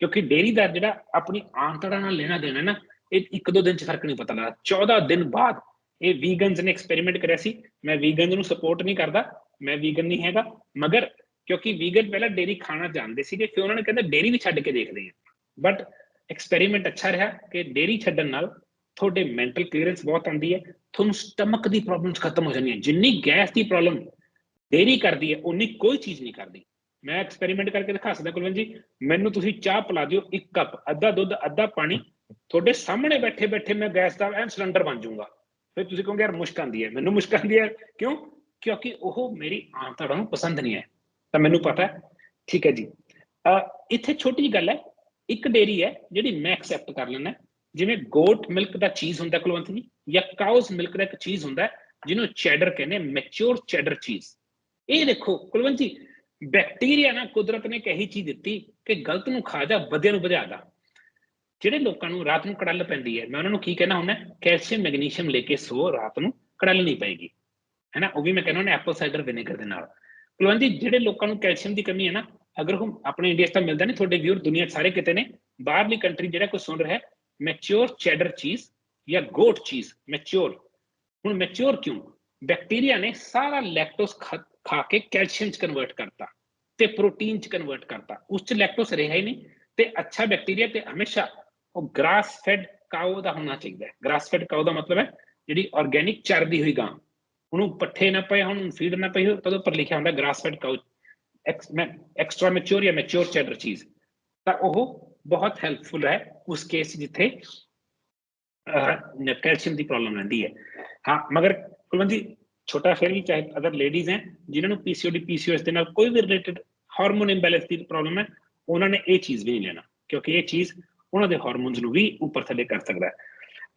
ਕਿਉਂਕਿ ਡੇਰੀ ਦਾ ਜਿਹੜਾ ਆਪਣੀ ਆਂਤੜਾ ਨਾਲ ਲੈਣਾ ਦੇਣਾ ਨਾ ਇਹ ਇੱਕ ਦੋ ਦਿਨ ਚ ਫ਼ਰਕ ਨਹੀਂ ਪਤਾ ਲੱਗਦਾ। 14 ਦਿਨ ਬਾਅਦ ਇਹ ਵੀਗਨਸ ਨੇ ਐਕਸਪੈਰੀਮੈਂਟ ਕਰਿਆ ਸੀ ਮੈਂ ਵੀਗਨ ਨੂੰ ਸਪੋਰਟ ਨਹੀਂ ਕਰਦਾ ਮੈਂ ਵੀਗਨ ਨਹੀਂ ਹੈਗਾ ਮਗਰ ਕਿਉਂਕਿ ਵੀਗਨ ਪਹਿਲਾਂ ਡੇਰੀ ਖਾਣਾ ਜਾਣਦੇ ਸੀਗੇ ਫਿਰ ਉਹਨਾਂ ਨੇ ਕਹਿੰਦਾ ਡੇਰੀ ਵੀ ਛੱਡ ਕੇ ਦੇਖਦੇ ਹਾਂ ਬਟ ਐਕਸਪੈਰੀਮੈਂਟ ਅੱਛਾ ਰਿਹਾ ਕਿ ਡੇਰੀ ਛੱਡਣ ਨਾਲ ਤੁਹਾਡੇ ਮੈਂਟਲ ਕਲੀਅਰੈਂਸ ਬਹੁਤ ਆਉਂਦੀ ਹੈ, ਤੁਹਾਨੂੰ ਸਟਮਕ ਦੀ ਪ੍ਰੋਬਲਮਸ ਖਤਮ ਹੋ ਜਾਂਦੀਆਂ, ਜਿੰਨੀ ਗੈਸ ਦੀ ਪ੍ਰੋਬਲਮ ਡੇਰੀ ਕਰਦੀ ਹੈ ਉਨੀ ਕੋਈ ਚੀਜ਼ ਨਹੀਂ ਕਰਦੀ। ਮੈਂ ਐਕਸਪੈਰੀਮੈਂਟ ਕਰਕੇ ਦਿਖਾ ਸਕਦਾ ਕੁਲਵੰਤ ਜੀ, ਮੈਨੂੰ ਤੁਸੀਂ ਚਾਹ ਪਿਲਾ ਦਿਓ ਇੱਕ ਕੱਪ ਅੱਧਾ ਦੁੱਧ, ਅੱਧਾ ਪਾਣੀ, ਤੁਹਾਡੇ ਸਾਹਮਣੇ ਬੈਠੇ ਬੈਠੇ ਮੈਂ ਗੈਸ ਦਾ ਐਨ ਸਿਲੰਡਰ ਬਣ ਜਾਊਂਗਾ। ਫਿਰ ਤੁਸੀਂ ਕਹੋਗੇ ਯਾਰ ਮੁਸ਼ਕ ਆਉਂਦੀ ਹੈ, ਮੈਨੂੰ ਮੁਸ਼ਕ ਆਉਂਦੀ ਹੈ, ਕਿਉਂ? ਕਿਉਂਕਿ ਉਹ ਮੇਰੀ ਆਂਤੜਾ ਨੂੰ ਪਸੰਦ ਨਹੀਂ ਹੈ। ਤਾਂ ਮੈਨੂੰ ਪਤਾ ਠੀਕ ਹੈ ਜੀ। ਇੱਥੇ ਛੋਟੀ ਜਿਹੀ ਗੱਲ ਹੈ ਇੱਕ ਡੇਰੀ ਹੈ ਜਿਹੜੀ ਮੈਂ ਐਕਸੈਪਟ ਕਰ ਲੈਣਾ ਜਿਵੇਂ ਗੋਟ ਮਿਲਕ ਦਾ ਚੀਜ਼ ਹੁੰਦਾ ਕੁਲਵੰਤ ਜੀ, ਜਾਂ ਕਾਉਸ ਮਿਲਕ ਦਾ ਇੱਕ ਚੀਜ਼ ਹੁੰਦਾ ਜਿਹਨੂੰ ਚੈਡਰ ਕਹਿੰਦੇ ਮੈਚੁਰ ਚੈਡਰ ਚੀਜ਼ ਇਹ ਦੇਖੋ, ਕੁਲਵੰਤ ਜੀ ਬੈਕਟੀਰੀਆ ਨਾ ਕੁਦਰਤ ਨੇ ਕਹੀ ਚੀਜ਼ ਦਿੱਤੀ ਕਿ ਗਲਤ ਨੂੰ ਖਾ ਜਾ, ਵਧੀਆ ਨੂੰ ਵਧਾ ਦਾ ਜਿਹੜੇ ਲੋਕਾਂ ਨੂੰ ਰਾਤ ਨੂੰ ਕੜਲ ਪੈਂਦੀ ਹੈ, ਮੈਂ ਉਹਨਾਂ ਨੂੰ ਕੀ ਕਹਿਣਾ ਹੁੰਦਾ ਕੈਲਸ਼ੀਅਮ, ਮੈਗਨੀਸ਼ੀਅਮ ਲੈ ਕੇ ਸੋ ਰਾਤ ਨੂੰ ਕੜਲ ਨਹੀਂ ਪਏਗੀ। ਹੈਨਾ? ਉਹ ਵੀ ਮੈਂ ਕਹਿੰਦਾ ਹੁੰਦਾ ਐਪਲ ਸਾਈਡਰ ਵਿਨੇਗਰ ਦੇ ਨਾਲ। ਕੁਲਵੰਤ ਜੀ, ਜਿਹੜੇ ਲੋਕਾਂ ਨੂੰ ਕੈਲਸ਼ੀਅਮ ਦੀ ਕਮੀ ਹੈ ਨਾ ਅਗਰ ਹੁਣ ਆਪਣੇ ਇੰਡੀਆ 'ਚ ਤਾਂ ਮਿਲਦਾ ਨਹੀਂ, ਤੁਹਾਡੇ ਵਿਊਰ ਦੁਨੀਆ ਸਾਰੇ ਕਿਤੇ ਨੇ, ਬਾਹਰਲੀ ਕੰਟਰੀ ਜਿਹੜਾ ਕੋਈ ਸੁਣ ਰਿਹਾ ਹੈ ਮੈਚੁਰ ਚੈਡਰ ਚੀਜ਼ ਜਾਂ ਗੋਟ ਚੀਜ਼ ਮੈਚੁਰ ਹੁਣ ਮੈਚੁਰ ਕਿਉਂ? ਬੈਕਟੀਰੀਆ ਨੇ ਸਾਰਾ ਲੈਕਟੋਸ ਖਾ ਕੇ ਕੈਲਸ਼ੀਅਮ ਚ ਕਨਵਰਟ ਕਰਤਾ ਤੇ ਪ੍ਰੋਟੀਨ ਚ ਕਨਵਰਟ ਕਰਤਾ। ਉਸ ਚ ਲੈਕਟੋਸ ਰਿਹਾ ਹੀ ਨਹੀਂ ਤੇ ਅੱਛਾ ਬੈਕਟੀਰੀਆ ਤੇ ਹਮੇਸ਼ਾ ਉਹ ਗ੍ਰਾਸ ਫੈਡ ਕਾਓ ਦਾ ਹੋਣਾ ਚਾਹੀਦਾ ਹੈ। ਗ੍ਰਾਸ ਫੈਡ ਕਾਓ ਦਾ ਮਤਲਬ ਹੈ ਜਿਹੜੀ ਆਰਗੇਨਿਕ ਚਰਦੀ ਹੋਈ ਗਾਂ। ਉਹਨੂੰ ਪੱਠੇ ਨਾ ਪਏ ਹੁਣ ਫੀਡ ਨਾ ਪਈ ਤਦੋਂ ਉੱਪਰ ਲਿਖਿਆ ਹੁੰਦਾ grass fed cow extra mature ਜਾਂ ਮੈਚੁਰ ਚੈਡਰ ਚੀਜ਼ ਤਾਂ ਉਹ ਬਹੁਤ ਹੈਲਪਫੁਲ ਹੈ ਉਸ ਕੇਸ ਜਿੱਥੇ ਕੈਲਸ਼ੀਅਮ ਦੀ ਪ੍ਰੋਬਲਮ ਰਹਿੰਦੀ ਹੈ। ਹਾਂ, ਮਗਰ ਕੁਲਵੰਤ ਜੀ, ਛੋਟਾ ਫਿਰ ਵੀ ਚਾਹੇ ਅਗਰ ਲੇਡੀਜ਼ ਹੈ, ਜਿਨ੍ਹਾਂ ਨੂੰ ਪੀਸੀਓਡੀ ਪੀਸੀਓਐਸ ਦੇ ਨਾਲ ਕੋਈ ਵੀ ਰਿਲੇਟਡ ਹਾਰਮੋਨ ਇੰਬੈਲੈਂਸ ਦੀ ਪ੍ਰੋਬਲਮ ਹੈ, ਉਹਨਾਂ ਨੇ ਇਹ ਚੀਜ਼ ਵੀ ਨਹੀਂ ਲੈਣਾ, ਕਿਉਂਕਿ ਇਹ ਚੀਜ਼ ਉਹਨਾਂ ਦੇ ਹਾਰਮੋਨਸ ਨੂੰ ਵੀ ਉੱਪਰ ਥੱਲੇ ਕਰ ਸਕਦਾ ਹੈ।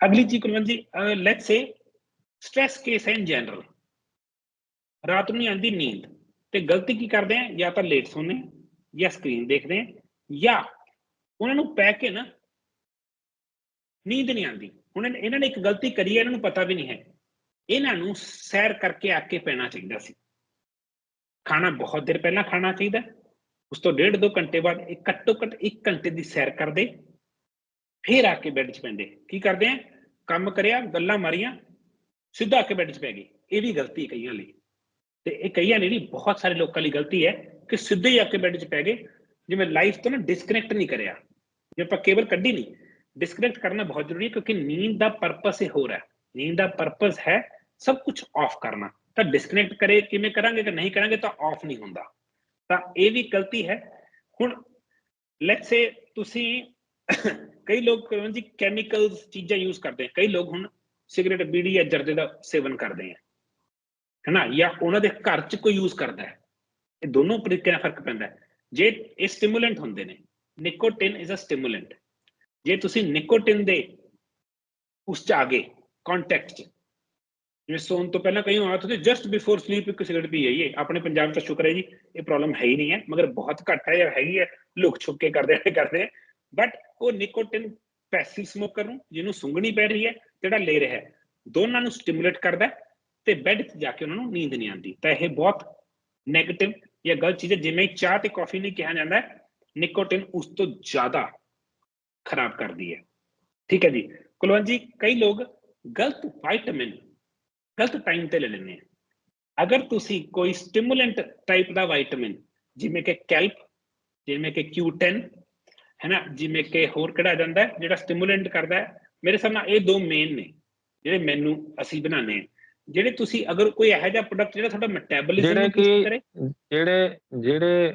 ਅਗਲੀ ਚੀਜ਼ Kulwant ji let's say stress case ਹੈ ਇਨ ਜਨਰਲ ਰਾਤ ਨੂੰ ਨਹੀਂ ਆਉਂਦੀ ਨੀਂਦ। ਤੇ ਗਲਤੀ ਕੀ ਕਰਦੇ ਆ? ਜਾਂ ਤਾਂ ਲੇਟ ਸੌਂਦੇ ਜਾਂ ਸਕਰੀਨ ਦੇਖਦੇ ਆ, ਜਾਂ ਉਹਨਾਂ ਨੂੰ ਪੈ ਕੇ ਨਾ ਨੀਂਦ ਨਹੀਂ ਆਉਂਦੀ। ਹੁਣ ਇਹਨਾਂ ਨੇ ਇੱਕ ਗਲਤੀ ਕਰੀ ਹੈ ਇਹਨਾਂ ਨੂੰ ਪਤਾ ਵੀ ਨਹੀਂ ਹੈ। ਇਹਨਾਂ ਨੂੰ ਸੈਰ ਕਰਕੇ ਆ ਕੇ ਪੈਣਾ ਚਾਹੀਦਾ ਸੀ। ਖਾਣਾ ਬਹੁਤ ਦੇਰ ਪਹਿਲਾਂ ਖਾਣਾ ਚਾਹੀਦਾ। ਉਸ ਤੋਂ ਡੇਢ ਦੋ ਘੰਟੇ ਬਾਅਦ ਇੱਕ ਘੱਟੋ ਘੱਟ 1 ਘੰਟੇ ਦੀ ਸੈਰ ਕਰਦੇ। ਫਿਰ ਆ ਕੇ ਬੈੱਡ 'ਚ ਪੈਂਦੇ। ਕੀ ਕਰਦੇ ਆ? ਕੰਮ ਕਰਿਆ, ਗੱਲਾਂ ਮਾਰੀਆਂ, ਸਿੱਧਾ ਆ ਕੇ ਬੈੱਡ 'ਚ ਪੈ ਗਏ। ਇਹ ਵੀ ਗਲਤੀ ਕਈਆਂ ਲਈ। ਤੇ ਇਹ ਕਈਆਂ ਨੇ ਨਹੀਂ, ਬਹੁਤ ਸਾਰੇ ਲੋਕਾਂ ਲਈ ਗਲਤੀ ਹੈ ਕਿ ਸਿੱਧੇ ਹੀ ਆ ਕੇ ਬੈੱਡ 'ਚ ਪੈ ਗਏ, ਜਿਵੇਂ ਲਾਈਫ ਤੋਂ ਨਾ ਡਿਸਕਨੈਕਟ ਨਹੀਂ ਕਰਿਆ। ਜੇ ਆਪਾਂ ਕੇਬਲ ਕੱਢੀ ਨਹੀਂ ਡਿਸਕਨੈਕਟ ਕਰਨਾ ਬਹੁਤ ਜ਼ਰੂਰੀ ਹੈ ਕਿਉਂਕਿ ਨੀਂਦ ਦਾ ਪਰਪਸ ਹੀ ਹੋਰ ਹੈ। ਨੀਂਦ ਦਾ ਪਰਪਸ ਹੈ ਸਭ ਕੁਝ ਆਫ ਕਰਨਾ। ਤਾਂ ਡਿਸਕਨੈਕਟ ਕਰੇ, ਕਿਵੇਂ ਕਰਾਂਗੇ ਕਿ ਨਹੀਂ ਕਰਾਂਗੇ ਤਾਂ ਆਫ ਨਹੀਂ ਹੁੰਦਾ। ਤਾਂ ਇਹ ਵੀ ਗਲਤੀ ਹੈ। ਹੁਣ ਲੈਟਸ ਸੇ ਤੁਸੀਂ ਕਈ ਲੋਕ ਜੀ ਕੈਮੀਕਲਸ ਚੀਜ਼ਾਂ ਯੂਜ਼ ਕਰਦੇ ਆ ਕਈ ਲੋਕ ਹੁਣ ਸਿਗਰਟ ਬੀੜੀ ਜਾਂ ਜਰਦੇ ਦਾ ਸੇਵਨ ਕਰਦੇ ਆ ਹੈਨਾ? ਜਾਂ ਉਹਨਾਂ ਦੇ ਘਰ 'ਚ ਕੋਈ ਯੂਜ਼ ਕਰਦਾ ਹੈ? ਇਹ ਦੋਨੋਂ ਤਰੀਕੇ ਨਾਲ ਫ਼ਰਕ ਪੈਂਦਾ ਹੈ। ਜੇ ਇਹ ਸਟਿਮੂਲੈਂਟ ਹੁੰਦੇ ਨੇ ਨਿਕੋਟਿਨ ਇਜ਼ ਅ ਸਟਿਮੂਲੈਂਟ ਜੇ ਤੁਸੀਂ ਨਿਕੋਟਿਨ ਦੇ ਉਸ ਚ ਆ ਗਏ ਕੰਟੈਕਟ ਚ, ਜਿਵੇਂ ਸੌਣ ਤੋਂ ਪਹਿਲਾਂ ਕਈ ਹੋਣਾ ਤੁਸੀਂ ਜਸਟ ਬਿਫੋਰ ਸਲੀਪ ਇੱਕ ਸਿਗਰਟ ਪੀ ਜਾਈਏ। ਆਪਣੇ ਪੰਜਾਬ ਚ ਸ਼ੁਕਰ ਹੈ ਜੀ, ਇਹ ਪ੍ਰੋਬਲਮ ਹੈ ਹੀ ਨਹੀਂ ਹੈ, ਮਗਰ ਬਹੁਤ ਘੱਟ ਹੈ ਜਾਂ ਹੈਗੀ ਹੈ ਲੁਕ ਛੁਪ ਕੇ ਕਰਦੇ ਨੇ ਕਰਦੇ ਬਟ ਉਹ ਨਿਕੋਟਿਨ ਪੈਸਿਵ ਸਮੋਕਰ ਨੂੰ, ਜਿਹਨੂੰ ਸੁੰਘਣੀ ਪੈ ਰਹੀ ਹੈ, ਜਿਹੜਾ ਲੈ ਰਿਹਾ ਹੈ, ਦੋਨਾਂ ਨੂੰ ਸਟਿਮੂਲੇਟ ਕਰਦਾ ਤੇ ਬੈੱਡ 'ਚ ਜਾ ਕੇ ਉਹਨਾਂ ਨੂੰ ਨੀਂਦ ਨਹੀਂ ਆਉਂਦੀ। ਤਾਂ ਇਹ ਬਹੁਤ 네ਗੇਟਿਵ ਜਾਂ ਗਲਤ ਚੀਜ਼ ਹੈ। ਜਿਵੇਂ ਚਾਹ ਤੇ ਕਾਫੀ ਨਹੀਂ ਕਿਹਾ ਜਾਂਦਾ ਨਿਕੋਟਿਨ ਉਸ ਤੋਂ ਜ਼ਿਆਦਾ ਖਰਾਬ ਕਰਦੀ ਹੈ। ਠੀਕ ਹੈ ਜੀ? ਕੁਲਵੰਤ ਜੀ, ਕਈ ਲੋਕ ਗਲਤ ਵਿਟਾਮਿਨ ਗਲਤ ਟਾਈਮ ਤੇ ਲੈ ਲੈਂਦੇ ਆ। ਅਗਰ ਤੁਸੀਂ ਕੋਈ ਸਟਿਮੂਲੈਂਟ ਟਾਈਪ ਦਾ ਵਿਟਾਮਿਨ ਜਿਵੇਂ ਕਿ ਕੈਲਪ ਜਿਵੇਂ ਕਿ Q10 ਹੈ ਨਾ ਜਿਵੇਂ ਕਿ ਹੋਰ ਕਿਹੜਾ ਜਾਂਦਾ, ਜਿਹੜਾ ਸਟਿਮੂਲੈਂਟ ਕਰਦਾ ਹੈ। ਮੇਰੇ ਹਿਸਾਬ ਨਾਲ ਇਹ ਦੋ ਮੇਨ ਨੇ, ਜਿਹੜੇ ਮੈਨੂੰ ਅਸੀਂ ਬਣਾਉਂਦੇ ਆ ਜਿਹੜੇ ਤੁਸੀਂ ਅਗਰ ਕੋਈ ਇਹੋ ਜਿਹਾ ਪ੍ਰੋਡਕਟ ਜਿਹੜਾ ਤੁਹਾਡਾ ਮੈਟਾਬੋਲਿਜ਼ਮ ਨੂੰ ਬੂਸਟ ਕਰੇ? ਜਿਹੜੇ ਜਿਹੜੇ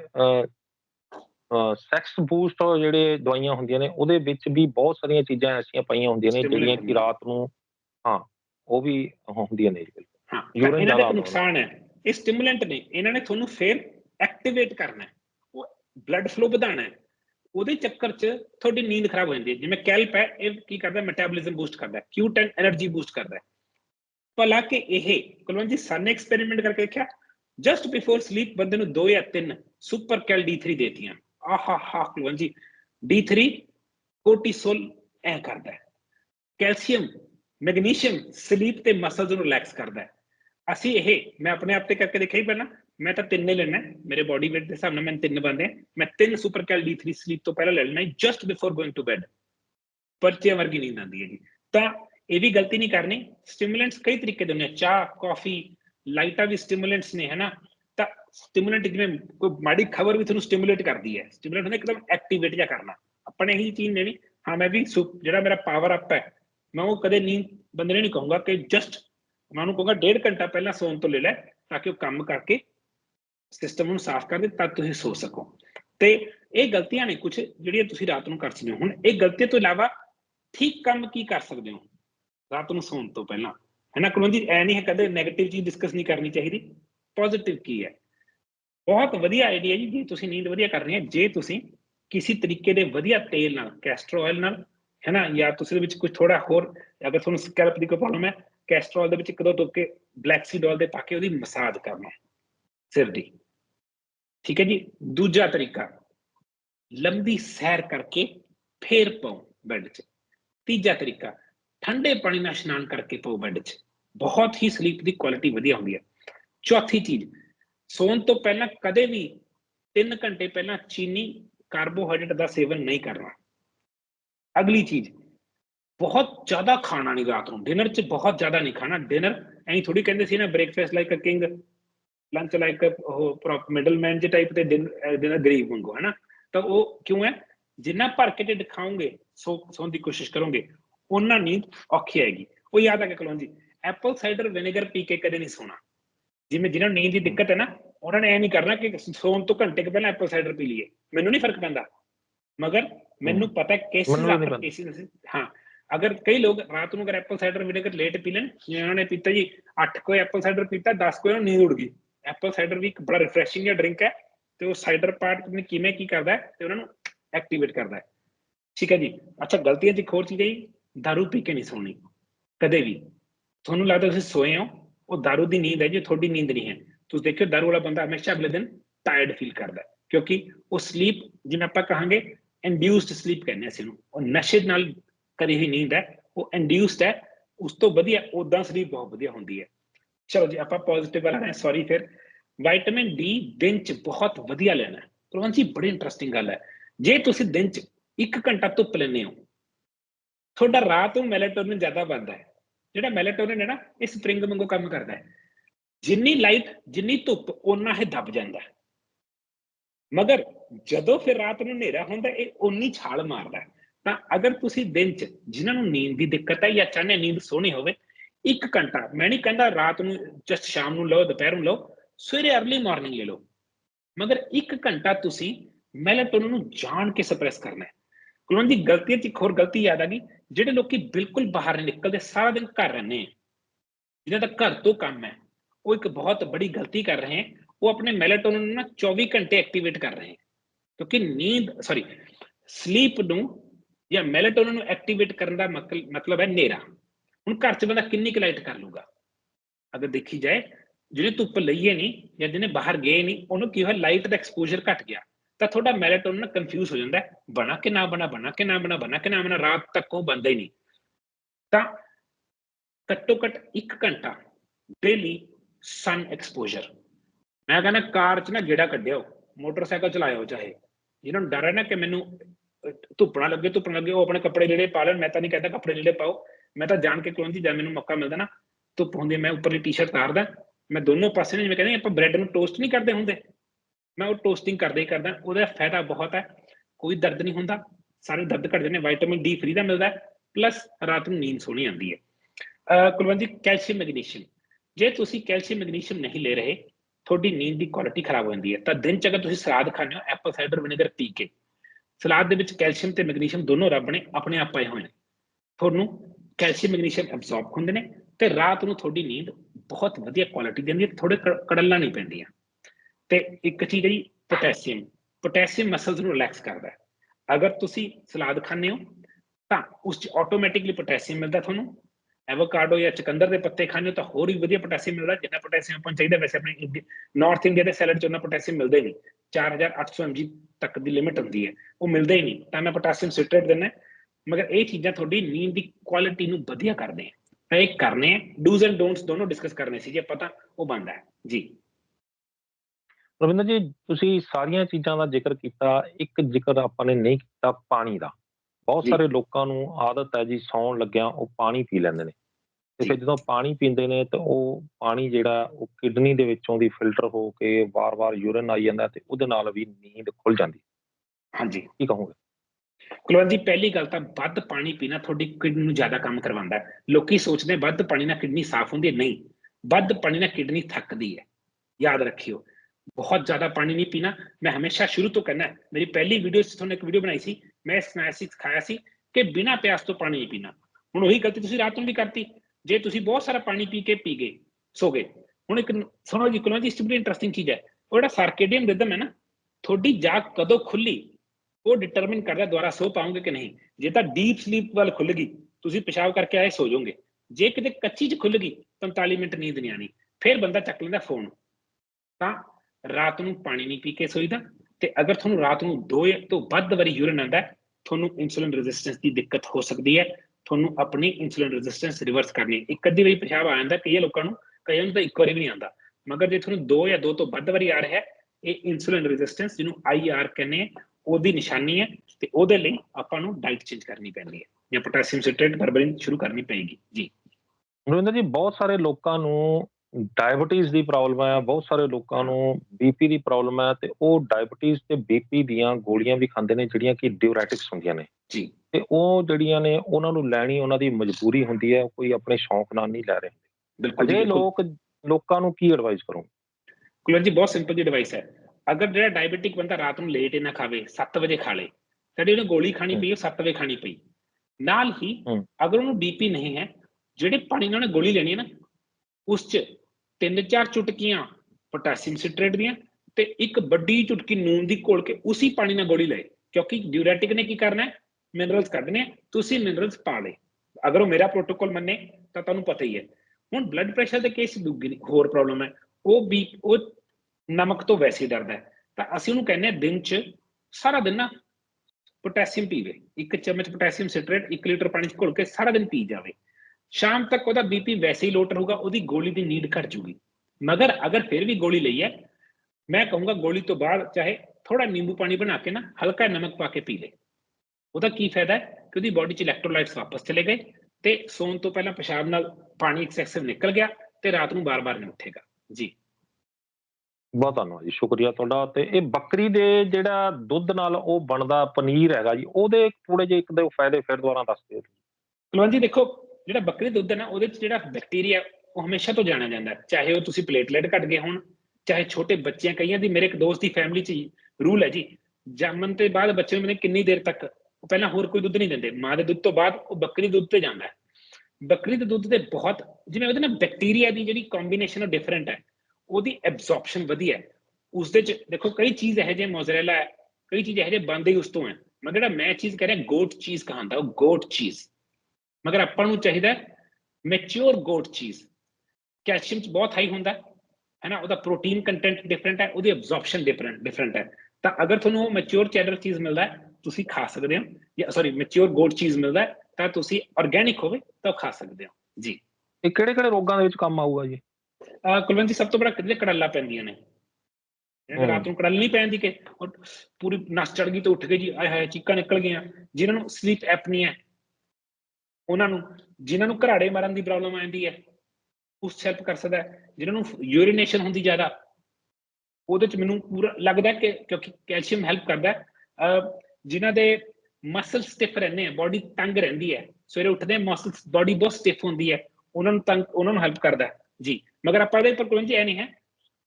ਸੈਕਸ ਬੂਸਟ ਹੋ ਜਿਹੜੇ ਦਵਾਈਆਂ ਹੁੰਦੀਆਂ ਨੇ ਉਹਦੇ ਵਿੱਚ ਵੀ ਬਹੁਤ ਸਾਰੀਆਂ ਚੀਜ਼ਾਂ ਐਸੀਆਂ ਪਾਈਆਂ ਹੁੰਦੀਆਂ ਨੇ ਜਿਹੜੀਆਂ ਕਿ ਰਾਤ ਨੂੰ ਹਾਂ ਉਹ ਵੀ ਹੁੰਦੀਆਂ ਨੇ ਬਿਲਕੁਲ। ਹਾਂ ਯੂਰਨ ਦਾ ਨੁਕਸਾਨ ਹੈ। ਇਹ ਸਟਿਮੂਲੈਂਟ ਨੇ ਇਹਨਾਂ ਨੇ ਤੁਹਾਨੂੰ ਫੇਰ ਐਕਟੀਵੇਟ ਕਰਨਾ ਹੈ। ਉਹ ਬਲੱਡ ਫਲੋ ਵਧਾਣਾ ਹੈ। ਉਹਦੇ ਚੱਕਰ 'ਚ ਤੁਹਾਡੀ ਨੀਂਦ ਖਰਾਬ ਹੋ ਜਾਂਦੀ ਹੈ। ਜਿਵੇਂ ਕੈਲਪ ਹੈ ਇਹ ਕੀ ਕਰਦਾ ਮੈਟਾਬੋਲਿਜ਼ਮ ਬੂਸਟ ਕਰਦਾ ਹੈ। Q10 એનર્ਜੀ ਬੂਸਟ ਕਰਦਾ ਹੈ। ਭਲਾ ਕਿ ਇਹ ਕੁਲਵੰਤ ਜੀ ਸਨ ਨੇ ਐਕਸਪੈਰੀਮੈਂਟ ਕਰਕੇ ਦੇਖਿਆ ਜਸਟ ਬਿਫੋਰ ਸਲੀਪ ਬੰਦੇ ਨੂੰ 2 ਜਾਂ 3 ਸੁਪਰ ਕੈਲ D3 ਦੇਤੀਆਂ ਆਹਾ ਹਾ ਕੁਲਵੰਤ ਜੀ D3 ਕੋਰਟੀਸੋਲ ਐ ਕਰਦਾ ਹੈ ਕੈਲਸ਼ੀਅਮ ਮੈਗਨੀਸ਼ੀਅਮ ਸਲੀਪ ਤੇ ਮਸਲਸ ਨੂੰ ਰਿਲੈਕਸ ਕਰਦਾ ਹੈ ਅਸੀਂ ਇਹ ਮੈਂ ਆਪਣੇ ਆਪ ਤੇ ਕਰਕੇ ਦੇਖਿਆ ਹੀ ਪਹਿਲਾਂ ਮੈਂ ਤਾਂ ਤਿੰਨੇ ਲੈਣਾ ਹੈ। ਮੇਰੇ ਬਾਡੀ weight ਦੇ ਹਿਸਾਬ ਨਾਲ ਮੈਂ ਤਿੰਨ ਬੰਦੇ ਆ ਮੈਂ ਤਿੰਨ ਸੁਪਰ ਕੈਲ D3 ਸਲੀਪ ਤੋਂ ਪਹਿਲਾਂ ਲੈ ਲੈਣਾ just before going to bed ਪਰਚੇ ਵਰਗੀ ਨੀਂਦ ਆਉਂਦੀ ਹੈ ਜੀ ਤਾਂ ਇਹ ਵੀ ਗਲਤੀ ਨਹੀਂ ਕਰਨੀ। ਸਟਿਮੂਲੈਂਟਸ ਕਈ ਤਰੀਕੇ ਦੇ ਹੁੰਦੇ ਆ। ਚਾਹ ਕਾਫੀ ਲਾਈਟਾਂ ਵੀ ਸਟਿਮੂਲੈਂਟਸ ਨੇ, ਹਨਾ? ਤਾਂ ਸਟਿਮੂਲੈਂਟ ਜਿਵੇਂ ਕੋਈ ਮਾੜੀ ਖਬਰ ਵੀ ਤੁਹਾਨੂੰ ਸਟਿਮੂਲੇਟ ਕਰਦੀ ਹੈ। ਸਟਿਮੂਲੈਂਟ ਹੁੰਦਾ ਇੱਕਦਮ ਐਕਟੀਵੇਟ ਜਾਂ ਕਰਨਾ। ਆਪਣੇ ਹੀ ਚੀਜ਼ ਨੇ ਵੀ ਹਾਂ, ਮੈਂ ਵੀ ਸੁ- ਜਿਹੜਾ ਮੇਰਾ ਪਾਵਰ ਅਪ ਹੈ, ਮੈਂ ਉਹ ਕਦੇ ਨੀਂਦ ਬੰਦੇ ਨੇ ਨਹੀਂ ਕਹੂੰਗਾ ਕਿ ਜਸਟ ਮੈਂ ਉਹਨੂੰ ਕਹੂੰਗਾ ਡੇਢ ਘੰਟਾ ਪਹਿਲਾਂ ਸੌਣ ਤੋਂ ਲੈ ਲੈ ਤਾਂ ਕਿ ਉਹ ਕੰਮ ਕਰਕੇ ਸਿਸਟਮ ਨੂੰ ਸਾਫ਼ ਕਰ ਦੇ ਤਾਂ ਤੁਸੀਂ ਸੋ ਸਕੋ। ਤੇ ਇਹ ਗਲਤੀਆਂ ਨੇ ਕੁਝ ਜਿਹੜੀਆਂ ਤੁਸੀਂ ਰਾਤ ਨੂੰ ਕਰ ਸਕਦੇ ਹੋ। ਹੁਣ ਇਹ ਗਲਤੀ ਤੋਂ ਇਲਾਵਾ ਠੀਕ ਕੰਮ ਕੀ ਕਰ ਸਕਦੇ ਹੋ? ਰਾਤ ਨੂੰ ਸੌਣ ਤੋਂ ਪਹਿਲਾਂ। ਹੈ ਨਾ ਕੁਲਵੰਤ ਐ ਨਹੀਂ ਹੈ ਕਦੇ 네ਗੇਟਿਵ ਚੀਜ਼ ਡਿਸਕਸ ਨਹੀਂ ਕਰਨੀ ਚਾਹੀਦੀ। ਪੋਜ਼ਿਟਿਵ ਕੀ ਹੈ? ਬਹੁਤ ਵਧੀਆ ਆਈਡੀਆ ਜੀ, ਜੇ ਤੁਸੀਂ ਨੀਂਦ ਵਧੀਆ ਕਰ ਰਹੇ ਹੋ, ਜੇ ਤੁਸੀਂ ਕਿਸੇ ਤਰੀਕੇ ਦੇ ਵਧੀਆ ਤੇਲ ਨਾਲ ਕੈਸਟਰ ਆਇਲ ਨਾਲ ਹੈ ਨਾ ਜਾਂ ਤੁਸੀਂ ਦੇ ਵਿੱਚ ਕੁਝ ਥੋੜਾ ਹੋਰ, ਅਗਰ ਤੁਹਾਨੂੰ ਸਕੈਲਪ ਦੀ ਕੋਈ ਪ੍ਰੋਬਲਮ ਹੈ ਕੈਸਟਰ ਆਇਲ ਦੇ ਵਿੱਚ ਇੱਕ ਦੋ ਟੋਕੇ ਬਲੈਕ ਸੀਡ ਆਇਲ ਦੇ ਪਾ ਕੇ ਉਹਦੀ ਮਸਾਜ ਕਰਨਾ ਸਿਰ ਦੀ। ਠੀਕ ਹੈ ਜੀ? ਦੂਜਾ ਤਰੀਕਾ, ਲੰਬੀ ਸੈਰ ਕਰਕੇ ਫੇਰ ਪਾਓ ਬੈੱਡ 'ਚ। ਤੀਜਾ ਤਰੀਕਾ ਠੰਡੇ ਪਾਣੀ ਨਾਲ ਇਸ਼ਨਾਨ ਕਰਕੇ ਪਾਓ ਬੈੱਡ 'ਚ। ਬਹੁਤ ਹੀ ਸਲੀਪ ਦੀ ਕੁਆਲਿਟੀ ਵਧੀਆ ਹੁੰਦੀ ਹੈ। ਚੌਥੀ ਚੀਜ਼, ਸੌਣ ਤੋਂ ਪਹਿਲਾਂ ਕਦੇ ਵੀ 3 ਘੰਟੇ ਪਹਿਲਾਂ ਚੀਨੀ ਕਾਰਬੋਹਾਈਡਰੇਟ ਦਾ ਸੇਵਨ ਨਹੀਂ ਕਰਨਾ। ਅਗਲੀ ਚੀਜ਼, ਬਹੁਤ ਜ਼ਿਆਦਾ ਖਾਣਾ ਨਹੀਂ ਰਾਤ ਨੂੰ ਡਿਨਰ 'ਚ ਬਹੁਤ ਜ਼ਿਆਦਾ ਨਹੀਂ ਖਾਣਾ। ਡਿਨਰ ਐਂ ਥੋੜੀ ਕਹਿੰਦੇ ਸੀ ਨਾ breakfast like a king lunch like ਉਹ ਪ੍ਰੋਪ ਮਿਡਲਮੈਨ ਜੇ ਟਾਈਪ ਤੇ ਡਿਨਰ ਗਰੀਬ ਵਾਂਗੂ ਹੈ ਨਾ ਤਾਂ ਉਹ ਕਿਉਂ ਹੈ? ਜਿੰਨਾ ਭਰ ਕੇ ਢਿੱਡ ਖਾਓਗੇ, ਸੋ, ਸੌਣ ਦੀ ਕੋਸ਼ਿਸ਼ ਕਰੋਗੇ ਉਹਨਾਂ ਨੀਂਦ ਔਖੀ ਆਏਗੀ। ਉਹ ਯਾਦ ਆ ਕੇ ਕਲੋਂ ਜੀ ਐਪਲ ਸਾਈਡਰ ਵਿਨੇਗਰ ਪੀ ਕੇ ਕਦੇ ਨਹੀਂ ਸੋਣਾ। ਜਿਵੇਂ ਜਿਨ੍ਹਾਂ ਨੂੰ ਨੀਂਦ ਦੀ ਦਿੱਕਤ ਹੈ ਨਾ ਉਹਨਾਂ ਨੇ ਇਹ ਨਹੀਂ ਕਰਨਾ ਕਿ ਸੌਣ ਤੋਂ ਘੰਟੇ ਕੁ ਪਹਿਲਾਂ ਐਪਲ ਸਾਈਡਰ ਪੀ ਲਈਏ। ਮੈਨੂੰ ਨਹੀਂ ਫ਼ਰਕ ਪੈਂਦਾ। ਮਗਰ ਮੈਨੂੰ ਪਤਾ ਕੇਸਿਸ ਪਤਾ। ਕੇਸਿਸ ਹਾਂ। ਅਗਰ ਕਈ ਲੋਕ ਰਾਤ ਨੂੰ ਅਗਰ ਐਪਲ ਸਾਈਡਰ ਵਿਨੇਗਰ ਲੇਟ ਪੀ ਲੈਣ ਜਿਵੇਂ ਉਹਨਾਂ ਨੇ ਪੀਤਾ ਜੀ 8 ਕੋਈ ਐਪਲ ਸਾਈਡਰ ਪੀਤਾ 10 ਕੋਈ ਨੀਂਦ ਉੜ ਗਈ। ਐਪਲ ਸਾਈਡਰ ਵੀ ਇੱਕ ਬੜਾ ਰਿਫਰੈਸ਼ਿੰਗ ਜਿਹਾ ਡਰਿੰਕ ਹੈ ਤੇ ਉਹ ਸਾਈਡਰ ਪਾਰਟ ਨੇ ਕਿਵੇਂ ਕੀ ਕਰਦਾ ਹੈ ਤੇ ਉਹਨਾਂ ਨੂੰ ਐਕਟੀਵੇਟ ਕਰਦਾ ਹੈ। ਠੀਕ ਹੈ ਜੀ। ਅੱਛਾ ਗਲਤੀਆਂ ਇੱਕ ਹੋਰ ਚੀਜ਼ ਹੈ ਜੀ ਦਾਰੂ ਪੀ ਕੇ ਨਹੀਂ ਸੌਣੀ ਕਦੇ ਵੀ ਤੁਹਾਨੂੰ ਲੱਗਦਾ ਤੁਸੀਂ ਸੋਏ ਹੋ ਉਹ ਦਾਰੂ ਦੀ ਨੀਂਦ ਹੈ ਜੀ ਤੁਹਾਡੀ ਨੀਂਦ ਨਹੀਂ ਹੈ ਤੁਸੀਂ ਦੇਖਿਓ ਦਾਰੂ ਵਾਲਾ ਬੰਦਾ ਹਮੇਸ਼ਾ ਅਗਲੇ ਦਿਨ ਟਾਇਰਡ ਫੀਲ ਕਰਦਾ ਕਿਉਂਕਿ ਉਹ ਸਲੀਪ ਜਿਵੇਂ ਆਪਾਂ ਕਹਾਂਗੇ ਇੰਡਿਊਸਡ ਸਲੀਪ ਕਹਿੰਦੇ ਹਾਂ ਅਸੀਂ ਨੂੰ ਉਹ ਨਸ਼ੇ ਨਾਲ ਕਰੀ ਹੋਈ ਨੀਂਦ ਹੈ ਉਹ ਇੰਡਿਊਸਡ ਹੈ ਉਸ ਤੋਂ ਵਧੀਆ ਉਦਾਂ ਸਲੀਪ ਬਹੁਤ ਵਧੀਆ ਹੁੰਦੀ ਹੈ ਚਲੋ ਜੀ ਆਪਾਂ ਪੋਜ਼ਿਟਿਵ ਵਾਲਾ ਹੈ ਸੌਰੀ ਫਿਰ ਵਿਟਾਮਿਨ ਡੀ ਦਿਨ ਚ ਬਹੁਤ ਵਧੀਆ ਲੈਣਾ ਹੈ ਜੀ ਬੜੀ ਇੰਟਰਸਟਿੰਗ ਗੱਲ ਹੈ ਜੇ ਤੁਸੀਂ ਦਿਨ ਚ 1 ਘੰਟਾ ਧੁੱਪ ਲੈਂਦੇ ਹੋ ਤੁਹਾਡਾ ਰਾਤ ਨੂੰ ਮੈਲਾਟੋਨਿਨ ਜ਼ਿਆਦਾ ਬਣਦਾ ਹੈ। ਜਿਹੜਾ ਮੈਲਾਟੋਨਿਨ ਹੈ ਨਾ, ਇਹ ਸਪ੍ਰਿੰਗ ਵਾਂਗੂ ਕੰਮ ਕਰਦਾ ਹੈ। ਜਿੰਨੀ ਲਾਈਟ, ਜਿੰਨੀ ਧੁੱਪ, ਓਨਾ ਇਹ ਦੱਬ ਜਾਂਦਾ ਹੈ। ਮਗਰ ਜਦੋਂ ਫਿਰ ਰਾਤ ਨੂੰ ਹਨੇਰਾ ਹੁੰਦਾ ਇਹ ਉਨੀ ਛਾਲ ਮਾਰਦਾ ਤਾਂ ਅਗਰ ਤੁਸੀਂ ਦਿਨ ਚ, ਜਿਨ੍ਹਾਂ ਨੂੰ ਨੀਂਦ ਦੀ ਦਿੱਕਤ ਹੈ ਜਾਂ ਚਾਹੁੰਦੇ ਨੀਂਦ ਸੋਹਣੀ ਹੋਵੇ, ਇੱਕ ਘੰਟਾ, ਮੈਂ ਨਹੀਂ ਕਹਿੰਦਾ ਰਾਤ ਨੂੰ ਜਸਟ ਸ਼ਾਮ ਨੂੰ ਲਓ, ਦੁਪਹਿਰ ਨੂੰ ਲਓ, ਸਵੇਰੇ ਅਰਲੀ ਮਾਰਨਿੰਗ ਲੈ ਲਓ। ਮਗਰ ਇੱਕ ਘੰਟਾ ਤੁਸੀਂ ਮੈਲਾਟੋਨਿਨ ਨੂੰ ਜਾਣ ਕੇ ਸਪਰੈਸ ਕਰਨਾ ਹੈ। ਉਹਨਾਂ ਦੀ ਗਲਤੀ ਚ ਇੱਕ ਹੋਰ ਗਲਤੀ ਯਾਦ ਆ ਗਈ। ਜਿਹੜੇ ਲੋਕੀ ਬਿਲਕੁਲ ਬਾਹਰ ਨਹੀਂ ਨਿਕਲਦੇ, ਸਾਰਾ ਦਿਨ ਘਰ ਰਹਿੰਦੇ ਆ। ਜਿਹਨਾਂ ਦਾ ਘਰ ਤੋਂ ਕੰਮ ਹੈ, ਉਹ ਇੱਕ ਬਹੁਤ ਬੜੀ ਗਲਤੀ ਕਰ ਰਹੇ ਹੈ ਉਹ ਆਪਣੇ ਮੈਲਾਟੋਨਿਨ ਨੂੰ ਨਾ 24 ਘੰਟੇ ਐਕਟੀਵੇਟ ਕਰ ਰਹੇ ਹੈ ਕਿਉਂਕਿ ਨੀਂਦ ਸੌਰੀ ਸਲੀਪ ਨੂੰ ਜਾਂ ਮੈਲਾਟੋਨਿਨ ਨੂੰ ਐਕਟੀਵੇਟ ਕਰਨ ਦਾ ਮਕਲ- ਮਤਲਬ ਹੈ ਹਨੇਰਾ। ਹੁਣ ਘਰ 'ਚ ਬੰਦਾ ਕਿੰਨੀ ਕੁ ਲਾਈਟ ਕਰ ਲੂਗਾ ਅਗਰ ਦੇਖੀ ਜਾਏ, ਜਿਹਨੇ ਧੁੱਪ ਲਈਏ ਨਹੀਂ ਜਾਂ ਜਿਹਨੇ ਬਾਹਰ ਗਏ ਨਹੀਂ, ਉਹਨੂੰ ਕੀ ਹੋਇਆ? ਲਾਈਟ ਦਾ ਐਕਸਪੋਜ਼ਰ ਘਟ ਗਿਆ। ਤਾਂ ਤੁਹਾਡਾ ਮੈਲਾਟੋਨਿਨ ਕਨਫਿਊਜ਼ ਹੋ ਜਾਂਦਾ ਬਣਾ ਕਿ ਨਾ ਬਣਾ ਬਣਾ ਕਿ ਨਾ ਬਣਾ ਬਣਾ ਕਿ ਨਾ ਬਣਾ ਰਾਤ ਤੱਕ ਉਹ ਬੰਦਾ ਹੀ ਨਹੀਂ। ਤਾਂ ਘੱਟੋ ਘੱਟ 1 ਘੰਟਾ ਡੇਲੀ ਸਨ ਐਕਸਪੋਜ਼ਰ ਮੈਂ ਕਹਿੰਦਾ ਕਾਰ 'ਚ ਨਾ ਗੇੜਾ ਕੱਢਿਓ ਮੋਟਰਸਾਈਕਲ ਚਲਾਇਓ ਚਾਹੇ। ਜਿਹਨਾਂ ਨੂੰ ਡਰ ਹੈ ਨਾ ਕਿ ਮੈਨੂੰ ਧੁੱਪਣਾ ਲੱਗੇ ਧੁੱਪਣ ਲੱਗੇ ਉਹ ਆਪਣੇ ਕੱਪੜੇ ਜਿਹੜੇ ਪਾ ਲੈਣ ਮੈਂ ਤਾਂ ਨਹੀਂ ਕਹਿੰਦਾ ਕੱਪੜੇ ਜਿਹੜੇ ਪਾਓ। ਮੈਂ ਤਾਂ ਜਾਣ ਕੇ ਕੋਈ ਜਾਂ ਮੈਨੂੰ ਮੌਕਾ ਮਿਲਦਾ ਨਾ ਧੁੱਪ ਹੁੰਦੀ ਹੈ, ਮੈਂ ਉੱਪਰਲੀ ਟੀ-ਸ਼ਰਟ ਤਾਰਦਾ ਮੈਂ ਦੋਨੋਂ ਪਾਸੇ ਨੂੰ ਜਿਵੇਂ ਕਹਿੰਦੇ ਆਪਾਂ ਬ੍ਰੈਡ ਨੂੰ ਟੋਸਟ ਨਹੀਂ ਕਰਦੇ ਹੁੰਦੇ। ਮੈਂ ਉਹ ਟੋਸਟਿੰਗ ਕਰਦਾ ਹੀ ਕਰਦਾ, ਉਹਦਾ ਫਾਇਦਾ ਬਹੁਤ ਹੈ, ਕੋਈ ਦਰਦ ਨਹੀਂ ਹੁੰਦਾ, ਸਾਰੇ ਦਰਦ ਘਟ ਜਾਂਦੇ ਵਿਟਾਮਿਨ ਡੀ ਫ੍ਰੀ ਦਾ ਮਿਲਦਾ ਪਲੱਸ ਰਾਤ ਨੂੰ ਨੀਂਦ ਸੋਹਣੀ ਆਉਂਦੀ ਹੈ। ਅਹ ਕੁਲਵੰਤ ਜੀ ਕੈਲਸ਼ੀਅਮ ਮੈਗਨੀਸ਼ੀਅਮ ਜੇ ਤੁਸੀਂ ਕੈਲਸ਼ੀਅਮ ਮੈਗਨੀਸ਼ੀਅਮ ਨਹੀਂ ਲੈ ਰਹੇ, ਤੁਹਾਡੀ ਨੀਂਦ ਦੀ ਕੁਆਲਿਟੀ ਖਰਾਬ ਹੋ ਜਾਂਦੀ ਹੈ। ਤਾਂ ਦਿਨ ਚ ਅਗਰ ਤੁਸੀਂ ਸਲਾਦ ਖਾਂਦੇ ਹੋ ਐਪਲ ਸਾਈਡਰ ਵਿਨੇਗਰ ਪੀ ਕੇ, ਸਲਾਦ ਦੇ ਵਿੱਚ ਕੈਲਸ਼ੀਅਮ ਤੇ ਮੈਗਨੀਸ਼ੀਅਮ ਦੋਨੋਂ ਰੱਬ ਨੇ, ਆਪਣੇ ਆਪ ਪਾਏ ਹੋਏ ਨੇ। ਤੁਹਾਨੂੰ ਕੈਲਸ਼ੀਅਮ ਮੈਗਨੀਸ਼ੀਅਮ ਐਬਜ਼ੌਰਬ ਹੁੰਦੇ ਨੇ ਤੇ ਰਾਤ ਨੂੰ ਤੁਹਾਡੀ ਨੀਂਦ ਬਹੁਤ ਵਧੀਆ ਕੁਆਲਿਟੀ ਦੀ ਆਉਂਦੀ ਹੈ ਥੋੜੇ ਕੜੱਲਾਂ ਨਹੀਂ ਪੈਂਦੀਆਂ। ਤੇ ਇੱਕ ਚੀਜ਼ ਹੈ ਜੀ ਪੋਟੈਸ਼ੀਅਮ ਪੋਟੈਸ਼ੀਅਮ ਮਸਲਸ ਨੂੰ ਰਿਲੈਕਸ ਕਰਦਾ ਹੈ। ਅਗਰ ਤੁਸੀਂ ਸਲਾਦ ਖਾਂਦੇ ਹੋ, ਤਾਂ ਉਸ ਚ ਆਟੋਮੈਟਿਕਲੀ ਪੋਟੈਸ਼ੀਅਮ ਮਿਲਦਾ ਤੁਹਾਨੂੰ। ਐਵੋਕਾਡੋ ਜਾਂ ਚਕੰਦਰ ਦੇ ਪੱਤੇ ਖਾਣੇ ਹੋ, ਤਾਂ ਹੋਰ ਵੀ ਵਧੀਆ ਪੋਟੈਸੀਅਮ ਮਿਲਦਾ। ਜਿੰਨਾ ਪੋਟੈਸੀਅਮ ਆਪਾਂ ਨੂੰ ਚਾਹੀਦਾ, ਵੈਸੇ ਆਪਣੇ ਨਾਰਥ ਇੰਡੀਆ ਦੇ ਸੈਲਡ ਚ ਉਹਨਾਂ ਪੋਟਾਸੀਅਮ ਮਿਲਦਾ ਹੀ ਨਹੀਂ। 4800 mg ਤੱਕ ਦੀ ਲਿਮਿਟ ਹੁੰਦੀ ਹੈ। ਉਹ ਮਿਲਦਾ ਹੀ ਨਹੀਂ। ਤਾਂ ਮੈਂ ਪੋਟਾਸੀਅਮ ਸਿਟਰੇਟ ਦਿੰਦਾ ਮਗਰ ਇਹ ਚੀਜ਼ਾਂ ਤੁਹਾਡੀ ਨੀਂਦ ਦੀ ਕੁਆਲਿਟੀ ਨੂੰ ਵਧੀਆ ਕਰਦੇ ਆ ਤਾਂ ਇਹ ਕਰਨੇ ਆ ਡੂਜ਼ ਐਂਡ ਡੋਨਟਸ ਦੋਨੋਂ ਡਿਸਕਸ ਕਰਨੇ ਸੀ ਜੇ। ਪਤਾ ਉਹ ਬੰਦਾ ਹੈ। ਜੀ। ਰਵਿੰਦਰ ਜੀ ਤੁਸੀਂ ਸਾਰੀਆਂ ਚੀਜ਼ਾਂ ਦਾ ਜ਼ਿਕਰ ਕੀਤਾ ਇੱਕ ਜ਼ਿਕਰ ਆਪਾਂ ਨੇ ਨਹੀਂ ਕੀਤਾ ਪਾਣੀ ਦਾ। ਬਹੁਤ। ਸਾਰੇ ਲੋਕਾਂ ਨੂੰ ਆਦਤ ਹੈ ਜੀ ਸੌਣ ਲੱਗਿਆ ਉਹ ਪਾਣੀ ਪੀ ਲੈਂਦੇ ਨੇ। ਤੇ ਫਿਰ। ਜਦੋਂ ਪਾਣੀ ਪੀਂਦੇ ਨੇ ਤਾਂ ਉਹ ਪਾਣੀ ਜਿਹੜਾ ਉਹ ਕਿਡਨੀ ਦੇ ਵਿੱਚੋਂ ਦੀ ਫਿਲਟਰ ਹੋ ਕੇ ਵਾਰ-ਵਾਰ ਯੂਰਿਨ ਆਈ ਜਾਂਦਾ ਤੇ ਉਹਦੇ ਨਾਲ ਵੀ ਨੀਂਦ ਖੁੱਲ ਜਾਂਦੀ। ਹਾਂਜੀ। ਕੀ ਕਹੋਗੇ? ਕੁਲਵੰਤ ਜੀ ਪਹਿਲੀ ਗੱਲ ਤਾਂ ਵੱਧ ਪਾਣੀ ਪੀਣਾ ਤੁਹਾਡੀ ਕਿਡਨੀ ਨੂੰ ਜ਼ਿਆਦਾ ਕੰਮ ਕਰਵਾਉਂਦਾ ਹੈ। ਲੋਕੀ ਸੋਚਦੇ ਵੱਧ ਪਾਣੀ ਨਾਲ ਕਿਡਨੀ ਸਾਫ਼ ਹੁੰਦੀ ਨਹੀਂ ਵੱਧ ਪਾਣੀ ਨਾਲ ਕਿਡਨੀ ਥੱਕਦੀ ਹੈ। ਯਾਦ ਰੱਖਿਓ। ਬਹੁਤ ਜ਼ਿਆਦਾ ਪਾਣੀ ਨਹੀਂ ਪੀਣਾ ਮੈਂ ਹਮੇਸ਼ਾ ਸ਼ੁਰੂ ਤੋਂ ਕਹਿੰਦਾ ਮੇਰੀ ਪਹਿਲੀ ਵੀਡੀਓ 'ਚ ਤੁਹਾਨੂੰ ਇੱਕ ਵੀਡੀਓ ਬਣਾਈ ਸੀ ਮੈਂ ਸੁਣਾਇਆ ਸੀ ਸਿਖਾਇਆ ਸੀ ਕਿ ਬਿਨਾਂ ਪਿਆਸ ਤੋਂ ਪਾਣੀ ਨਹੀਂ ਪੀਣਾ ਹੁਣ ਉਹੀ ਗਲਤੀ ਤੁਸੀਂ ਰਾਤ ਨੂੰ ਵੀ ਕਰਤੀ ਜੇ ਤੁਸੀਂ ਬਹੁਤ ਸਾਰਾ ਪਾਣੀ ਪੀ ਕੇ ਪੀ ਗਏ ਸੋ ਗਏ ਹੁਣ ਇੱਕ ਸੁਣੋ ਜੀ ਕੁਲਵੰਤ ਜੀ ਇਸ 'ਚ ਬੜੀ ਇੰਟਰਸਟਿੰਗ ਚੀਜ਼ ਹੈ ਉਹ ਜਿਹੜਾ ਸਰਕੇਡੀਅਨ ਰਿਦਮ ਹੈ ਨਾ ਤੁਹਾਡੀ ਜਾਗ ਕਦੋਂ ਖੁੱਲੀ ਉਹ ਡਿਟਰਮਿਨ ਕਰਦਾ ਦੁਬਾਰਾ ਸੋ ਪਾਉਂਗੇ ਕਿ ਨਹੀਂ ਜੇ ਤਾਂ ਡੀਪ ਸਲੀਪ ਵੱਲ ਖੁੱਲ ਗਈ ਤੁਸੀਂ ਪਿਸ਼ਾਬ ਕਰਕੇ ਆਏ ਸੋ ਜਾਓਗੇ ਜੇ ਕਿਤੇ ਕੱਚੀ ਚ ਖੁੱਲ ਗਈ 45 ਮਿੰਟ ਨੀਂਦ ਨਹੀਂ ਆਣੀ ਫਿਰ ਬੰਦਾ ਚੱਕ ਲੈਂਦਾ ਫੋਨ ਤਾਂ ਰਾਤ ਨੂੰ ਪਾਣੀ ਨਹੀਂ ਪੀ ਕੇ ਸੋਈਦਾ। ਤੇ ਅਗਰ ਤੁਹਾਨੂੰ ਰਾਤ ਨੂੰ ਦੋ ਤੋਂ ਵੱਧ ਵਾਰੀ ਯੂਰਿਨ ਆਉਂਦਾ ਤੁਹਾਨੂੰ ਇਨਸੂਲਿਨ ਰੈਜ਼ਿਸਟੈਂਸ ਦੀ ਦਿੱਕਤ ਹੋ ਸਕਦੀ ਹੈ। ਤੁਹਾਨੂੰ ਆਪਣੀ ਇਨਸੂਲਿਨ ਰੈਜ਼ਿਸਟੈਂਸ ਰਿਵਰਸ ਕਰਨੀ ਇੱਕ ਅੱਧੀ ਵਾਰੀ ਪਿਸ਼ਾਬ ਆ ਜਾਂਦਾ ਕਈ ਲੋਕਾਂ ਨੂੰ, ਕਈਆਂ ਨੂੰ ਤਾਂ ਇੱਕ ਵਾਰੀ ਵੀ ਨਹੀਂ ਆਉਂਦਾ। ਮਗਰ ਜੇ ਤੁਹਾਨੂੰ ਦੋ ਜਾਂ ਦੋ ਤੋਂ ਵੱਧ ਵਾਰੀ ਆ ਰਿਹਾ ਇਹ ਇਨਸੂਲਿਨ ਰੈਜ਼ਿਸਟੈਂਸ ਜਿਹਨੂੰ ਆਈਆਰ ਕਹਿੰਦੇ ਆ, ਉਹਦੀ ਨਿਸ਼ਾਨੀ ਹੈ ਤੇ ਉਹਦੇ ਲਈ ਆਪਾਂ ਨੂੰ ਡਾਈਟ ਚੇਂਜ ਕਰਨੀ ਪੈਂਦੀ ਹੈ। ਜਾਂ ਪੋਟਾਸੀਅਮ ਸਿਟਰੇਟ ਬਰਬਰਿਨ ਸ਼ੁਰੂ ਕਰਨੀ ਪਏਗੀ। ਜੀ। ਰਵਿੰਦਰ ਜੀ, ਬਹੁਤ ਸਾਰੇ ਲੋਕਾਂ ਨੂੰ ਡਾਇਬੀਟੀਜ਼ ਦੀ ਪ੍ਰੋਬਲਮ ਹੈ ਬਹੁਤ ਸਾਰੇ ਲੋਕਾਂ ਨੂੰ ਬੀਪੀ ਦੀ ਪ੍ਰੋਬਲਮ ਹੈ ਤੇ ਉਹ ਡਾਇਬੀਟੀਜ਼ ਤੇ ਬੀਪੀ ਦੀਆਂ ਗੋਲੀਆਂ ਵੀ ਖਾਂਦੇ ਨੇ ਜਿਹੜੀਆਂ ਕਿ ਡਿਊਰੈਟਿਕਸ ਹੁੰਦੀਆਂ ਨੇ। ਜੀ। ਤੇ ਉਹ ਜਿਹੜੀਆਂ ਨੇ ਉਹਨਾਂ ਨੂੰ ਲੈਣੀ ਉਹਨਾਂ ਦੀ ਮਜਬੂਰੀ ਹੁੰਦੀ ਹੈ ਕੋਈ ਆਪਣੇ ਸ਼ੌਂਕ ਨਾਲ ਨਹੀਂ ਲੈ ਰਹੇ। ਬਿਲਕੁਲ ਬਿਲਕੁਲ। ਲੋਕ ਲੋਕਾਂ ਨੂੰ ਕੀ ਐਡਵਾਈਸ ਕਰੋ ਕੁਲਰ ਜੀ ਬਹੁਤ ਸਿੰਪਲ ਜੀ ਡਿਵਾਈਸ ਹੈ। ਅਗਰ ਜਿਹੜਾ ਡਾਇਬੀਟਿਕ ਬੰਦਾ ਰਾਤ ਨੂੰ ਲੇਟ ਨਾ ਖਾਵੇ 7 ਵਜੇ ਖਾ ਲੇ ਸਾਡੀ ਉਹਨੇ ਗੋਲੀ ਖਾਣੀ ਪਈ ਉਹ 7 ਵਜੇ ਖਾਣੀ ਪਈ। ਨਾਲ ਹੀ। ਅਗਰ ਉਹਨੂੰ ਬੀਪੀ ਨਹੀਂ ਹੈ ਜਿਹੜੇ ਪਾਣੀ ਨਾਲ ਗੋਲੀ ਲੈਣੀ ਹੈ ਨਾ ਉਸ ਚ ਤਿੰਨ ਚਾਰ ਚੁਟਕੀਆਂ ਪੋਟਾਸੀਅਮ ਸਿਟਰੇਟ ਦੀਆਂ ਤੇ ਇੱਕ ਵੱਡੀ ਚੁਟਕੀ ਨੂਨ ਦੀ ਘੋਲ ਕੇ ਉਸੇ ਪਾਣੀ ਨਾਲ ਗੋਲੀ ਲਏ ਕਿਉਂਕਿ ਡਿਊਰੈਟਿਕ ਨੇ ਕੀ ਕਰਨਾ ਹੈ? ਮਿਨਰਲਸ ਕੱਢਣੇ ਤੁਸੀਂ ਮਿਨਰਲਸ ਪਾ ਲਏ। ਅਗਰ ਉਹ ਮੇਰਾ ਪ੍ਰੋਟੋਕੋਲ ਮੰਨੇ, ਤਾਂ ਤੁਹਾਨੂੰ ਪਤਾ ਹੀ ਹੈ। ਹੁਣ ਬਲੱਡ ਪ੍ਰੈਸ਼ਰ ਦੇ ਕੇਸ ਦੂਜੀ ਹੋਰ ਪ੍ਰੋਬਲਮ ਹੈ। ਉਹ ਵੀ, ਉਹ ਨਮਕ ਤੋਂ ਵੈਸੇ ਹੀ ਡਰਦਾ ਹੈ। ਤਾਂ ਅਸੀਂ ਉਹਨੂੰ ਕਹਿੰਦੇ ਆ ਦਿਨ 'ਚ ਸਾਰਾ ਦਿਨ ਨਾ ਪੋਟਾਸੀਅਮ ਪੀਵੇ। ਇੱਕ ਚਮਚ ਪੋਟਾਸੀਅਮ ਸਿਟਰੇਟ 1 ਲੀਟਰ ਪਾਣੀ 'ਚ ਘੋਲ ਕੇ ਸਾਰਾ ਦਿਨ ਪੀ ਜਾਵੇ। ਸ਼ਾਮ ਤੱਕ ਉਹਦਾ ਬੀਪੀ ਵੈਸੇ ਹੀ ਲੋਟ ਰਹੂਗਾ ਉਹਦੀ ਗੋਲੀ ਦੀ ਨੀਡ ਘਟ ਜੂਗੀ ਮਗਰ ਅਗਰ ਫਿਰ ਵੀ ਗੋਲੀ ਲਈ ਹੈ ਮੈਂ ਕਹੂੰਗਾ ਗੋਲੀ ਤੋਂ ਬਾਅਦ ਚਾਹੇ ਥੋੜਾ ਨਿੰਬੂ ਪਾਣੀ ਬਣਾ ਕੇ ਨਾ ਹਲਕਾ ਨਮਕ ਪਾ ਕੇ ਪੀ ਲੇ ਉਹਦਾ ਕੀ ਫਾਇਦਾ ਹੈ ਕਿ ਉਹਦੀ ਬਾਡੀ 'ਚ ਇਲੈਕਟ੍ਰੋਲਾਈਟਸ ਵਾਪਸ ਚਲੇ ਗਏ ਤੇ ਸੌਣ ਤੋਂ ਪਹਿਲਾਂ ਪਿਸ਼ਾਬ ਨਾਲ ਪਾਣੀ ਐਕਸੈਸਿਵ ਨਿਕਲ ਗਿਆ ਤੇ ਰਾਤ ਨੂੰ ਬਾਰ-ਬਾਰ ਨਹੀਂ ਉੱਠੇਗਾ ਜੀ ਬਹੁਤ ਧੰਨਵਾਦ ਜੀ ਸ਼ੁਕਰੀਆ ਤੁਹਾਡਾ ਤੇ ਇਹ ਬੱਕਰੀ ਦੇ ਜਿਹੜਾ ਦੁੱਧ ਨਾਲ ਉਹ ਬਣਦਾ ਪਨੀਰ ਹੈਗਾ ਜੀ ਉਹਦੇ ਥੋੜੇ ਜਿਹੇ ਇੱਕ ਦੋ ਫਾਇਦੇ ਫਿਰ ਦੁਬਾਰਾ ਦੱਸ ਦਿਓ ਕੁਲਵੰਤ ਜੀ ਦੇਖੋ ਜਿਹੜਾ ਬੱਕਰੀ ਦੁੱਧ ਹੈ ਨਾ, ਉਹਦੇ 'ਚ ਜਿਹੜਾ ਬੈਕਟੀਰੀਆ ਉਹ ਹਮੇਸ਼ਾ ਤੋਂ ਜਾਣਿਆ ਜਾਂਦਾ ਚਾਹੇ ਉਹ ਤੁਸੀਂ ਪਲੇਟਲੇਟ ਘਟ ਗਏ ਹੋਣ, ਚਾਹੇ ਛੋਟੇ ਬੱਚਿਆਂ, ਕਈਆਂ ਦੀ, ਮੇਰੇ ਇੱਕ ਦੋਸਤ ਦੀ ਫੈਮਿਲੀ 'ਚ ਰੂਲ ਹੈ ਜੀ, ਜੰਮਣ ਤੋਂ ਬਾਅਦ ਬੱਚੇ ਨੂੰ ਮੈਨੇ ਕਿੰਨੀ ਦੇਰ ਤੱਕ, ਉਹ ਪਹਿਲਾਂ ਹੋਰ ਕੋਈ ਦੁੱਧ ਨਹੀਂ ਦਿੰਦੇ। ਮਾਂ ਦੇ ਦੁੱਧ ਤੋਂ ਬਾਅਦ ਉਹ ਬੱਕਰੀ ਦੁੱਧ ਤੇ ਜਾਂਦਾ ਹੈ। ਬੱਕਰੀ ਦੇ ਦੁੱਧ ਦੇ ਬਹੁਤ, ਜਿਵੇਂ ਉਹਦੇ ਨਾਲ ਬੈਕਟੀਰੀਆ ਦੀ ਜਿਹੜੀ ਕੰਬੀਨੇਸ਼ਨ ਉਹ ਡਿਫਰੈਂਟ ਹੈ, ਉਹਦੀ ਐਬਜ਼ੌਰਪਸ਼ਨ ਵਧੀਆ ਹੈ। ਉਸ ਦੇ ਚ ਦੇਖੋ, ਕਈ ਚੀਜ਼ ਇਹੋ ਜਿਹੇ ਮੋਜ਼ਰੇਲਾ ਹੈ, ਕਈ ਚੀਜ਼ ਇਹੋ ਜਿਹੇ ਬੰਦੇ ਉਸ ਤੋਂ ਹੈ। ਮਗਰ ਜਿਹੜਾ ਮੈਂ ਚੀਜ਼ ਕਹਿ ਰਿਹਾ ਗੋਟ ਚੀਜ਼ ਕਹਾਂਦਾ, ਉਹ ਗੋਟ ਚੀਜ਼ ਮਗਰ ਆਪਾਂ ਨੂੰ ਚਾਹੀਦਾ ਮੈਚੁਰ ਗੋਟ ਚੀਜ਼ ਕੈਲਸ਼ੀਅਮ ਚ ਬਹੁਤ ਹਾਈ ਹੁੰਦਾ ਹੈ ਹੈਨਾ ਉਹਦਾ ਪ੍ਰੋਟੀਨ ਕੰਟੈਂਟ ਡਿਫਰੈਂਟ ਹੈ ਉਹਦੀ ਐਬਜ਼ੌਰਪਸ਼ਨ ਡਿਫਰੈਂਟ ਡਿਫਰੈਂਟ ਹੈ। ਤਾਂ ਅਗਰ ਤੁਹਾਨੂੰ ਮੈਚੁਰ ਚੈਡਰ ਚੀਜ਼ ਮਿਲਦਾ ਹੈ ਤੁਸੀਂ ਖਾ ਸਕਦੇ ਹੋ। ਜਾਂ ਸੌਰੀ ਮੈਚੁਰ ਗੋਟ ਚੀਜ਼ ਮਿਲਦਾ ਹੈ ਤਾਂ ਤੁਸੀਂ ਆਰਗੇਨਿਕ ਹੋਵੇ ਤਾਂ ਖਾ ਸਕਦੇ ਹੋ। ਜੀ। ਇਹ ਕਿਹੜੇ ਕਿਹੜੇ ਰੋਗਾਂ ਦੇ ਵਿੱਚ ਕੰਮ ਆਊਗਾ ਜੀ? ਕੁਲਵੰਤ ਜੀ ਸਭ ਤੋਂ ਬੜਾ ਕਿਤੇ ਕੜੱਲਾ ਪੈਂਦੀਆਂ ਨੇ? ਜਿਹੜੇ। ਰਾਤ ਨੂੰ ਕੜੱਲ ਨਹੀਂ ਪੈਂਦੀ ਕਿ ਪੂਰੀ ਨਸ ਚੜ ਗਈ ਤੇ ਉੱਠ ਗਏ ਜੀ ਆਏ ਹਾਏ ਚੀਕਾਂ ਨਿਕਲ ਗਈਆਂ। ਜਿਨ੍ਹਾਂ ਨੂੰ ਸਲੀਪ ਐਪਨੀਆ ਉਹਨਾਂ ਨੂੰ, ਜਿਨ੍ਹਾਂ ਨੂੰ ਘਰਾੜੇ ਮਾਰਨ ਦੀ ਪ੍ਰੋਬਲਮ ਆਉਂਦੀ ਹੈ, ਉਸ ਹੈਲਪ ਕਰ ਸਕਦਾ ਹੈ। ਜਿਨ੍ਹਾਂ ਨੂੰ ਯੂਰੀਨੇਸ਼ਨ ਹੁੰਦੀ ਜ਼ਿਆਦਾ, ਉਹਦੇ ਚ ਮੈਨੂੰ ਪੂਰਾ ਲੱਗਦਾ ਕਿ, ਕਿਉਂਕਿ ਕੈਲਸ਼ੀਅਮ ਹੈਲਪ ਕਰਦਾ ਹੈ। ਜਿਨ੍ਹਾਂ ਦੇ ਮਸਲ ਸਟਿਫ ਰਹਿੰਦੇ ਆ ਬਾਡੀ ਤੰਗ ਰਹਿੰਦੀ ਹੈ, ਸਵੇਰੇ ਉੱਠਦੇ ਮਸਲਸ ਬਾਡੀ ਬਹੁਤ ਸਟਿਫ ਹੁੰਦੀ ਹੈ, ਉਹਨਾਂ ਨੂੰ ਤੰਗ, ਉਹਨਾਂ ਨੂੰ ਹੈਲਪ ਕਰਦਾ ਜੀ, ਮਗਰ ਆਪਾਂ ਇਹਦੇ ਉੱਪਰ ਕੋਈ ਇਹ ਨਹੀਂ ਹੈ,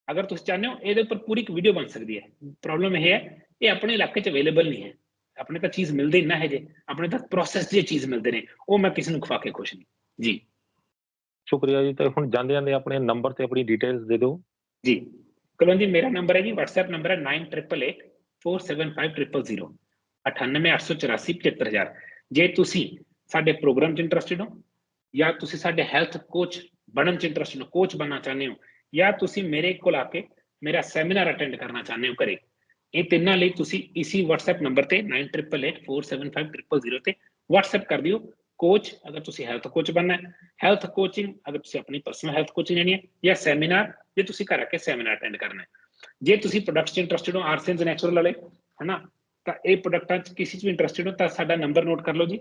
ਅਗਰ ਤੁਸੀਂ ਚਾਹੁੰਦੇ ਹੋ, ਇਹਦੇ ਉੱਪਰ ਪੂਰੀ ਇੱਕ ਵੀਡੀਓ ਬਣ ਸਕਦੀ ਹੈ। ਪ੍ਰੋਬਲਮ ਇਹ ਹੈ, ਇਹ ਆਪਣੇ ਇਲਾਕੇ 'ਚ ਅਵੇਲੇਬਲ ਨਹੀਂ ਹੈ। ਆਪਣੇ ਤਾਂ ਚੀਜ਼ ਮਿਲਦੀ ਨਾ ਹੈ ਜੇ ਆਪਣੇ ਤਾਂ ਪ੍ਰੋਸੈਸ ਦੀ ਚੀਜ਼ ਮਿਲਦੇ ਨੇ ਉਹ ਮੈਂ ਕਿਸੇ ਨੂੰ ਖਵਾ ਕੇ ਖੁਸ਼ ਨਹੀਂ ਜੀ ਸ਼ੁਕਰੀਆ ਜੀ ਤੇ ਹੁਣ ਜਾਂਦੇ ਜਾਂਦੇ ਆਪਣੇ ਨੰਬਰ ਤੇ ਆਪਣੀ ਡਿਟੇਲਸ ਦੇ ਦਿਓ ਜੀ ਕੁਲਵੰਤ ਜੀ ਮੇਰਾ ਨੰਬਰ ਹੈ ਜੀ WhatsApp ਨੰਬਰ ਹੈ 9888475000 98884 75000 ਜੇ ਤੁਸੀਂ ਸਾਡੇ ਪ੍ਰੋਗਰਾਮ 'ਚ ਇੰਟਰਸਟਿਡ ਹੋ ਜਾਂ ਤੁਸੀਂ ਸਾਡੇ ਹੈਲਥ ਕੋਚ ਬਣਨ ਚ ਇੰਟਰਸਟਡ ਹੋ ਕੋਚ ਬਣਨਾ ਚਾਹੁੰਦੇ ਹੋ ਜਾਂ ਤੁਸੀਂ ਮੇਰੇ ਕੋਲ ਆ ਕੇ ਮੇਰਾ ਸੈਮੀਨਾਰ ਅਟੈਂਡ ਕਰਨਾ ਚਾਹੁੰਦੇ ਹੋ ਘਰੇ ਇਹ ਤਿੰਨਾਂ ਲਈ ਤੁਸੀਂ ਇਸੀ WhatsApp ਨੰਬਰ ਤੇ 9888475000 ਤੇ WhatsApp ਕਰ ਦਿਓ ਕੋਚ ਅਗਰ ਤੁਸੀਂ ਹੈਲਥ ਕੋਚ ਬਣਨਾ ਹੈ ਹੈਲਥ ਕੋਚਿੰਗ ਅਗਰ ਤੁਸੀਂ ਆਪਣੀ ਪਰਸਨਲ ਹੈਲਥ ਕੋਚਿੰਗ ਲੈਣੀ ਹੈ ਜਾਂ ਸੈਮੀਨਾਰ ਜੇ ਤੁਸੀਂ ਘਰ ਆ ਕੇ ਸੈਮੀਨਾਰ ਅਟੈਂਡ ਕਰਨਾ ਹੈ ਜੇ ਤੁਸੀਂ ਪ੍ਰੋਡਕਟਸ 'ਚ ਇੰਟਰਸਟਡ ਹੋ ਆਰਸਨਸ ਨੈਚੁਰਲ ਵਾਲੇ ਹਨਾ ਤਾਂ ਇਹ ਪ੍ਰੋਡਕਟਾਂ 'ਚ ਕਿਸੇ 'ਚ ਵੀ ਇੰਟਰਸਟਡ ਹੋ ਤਾਂ ਸਾਡਾ ਨੰਬਰ ਨੋਟ ਕਰ ਲਓ ਜੀ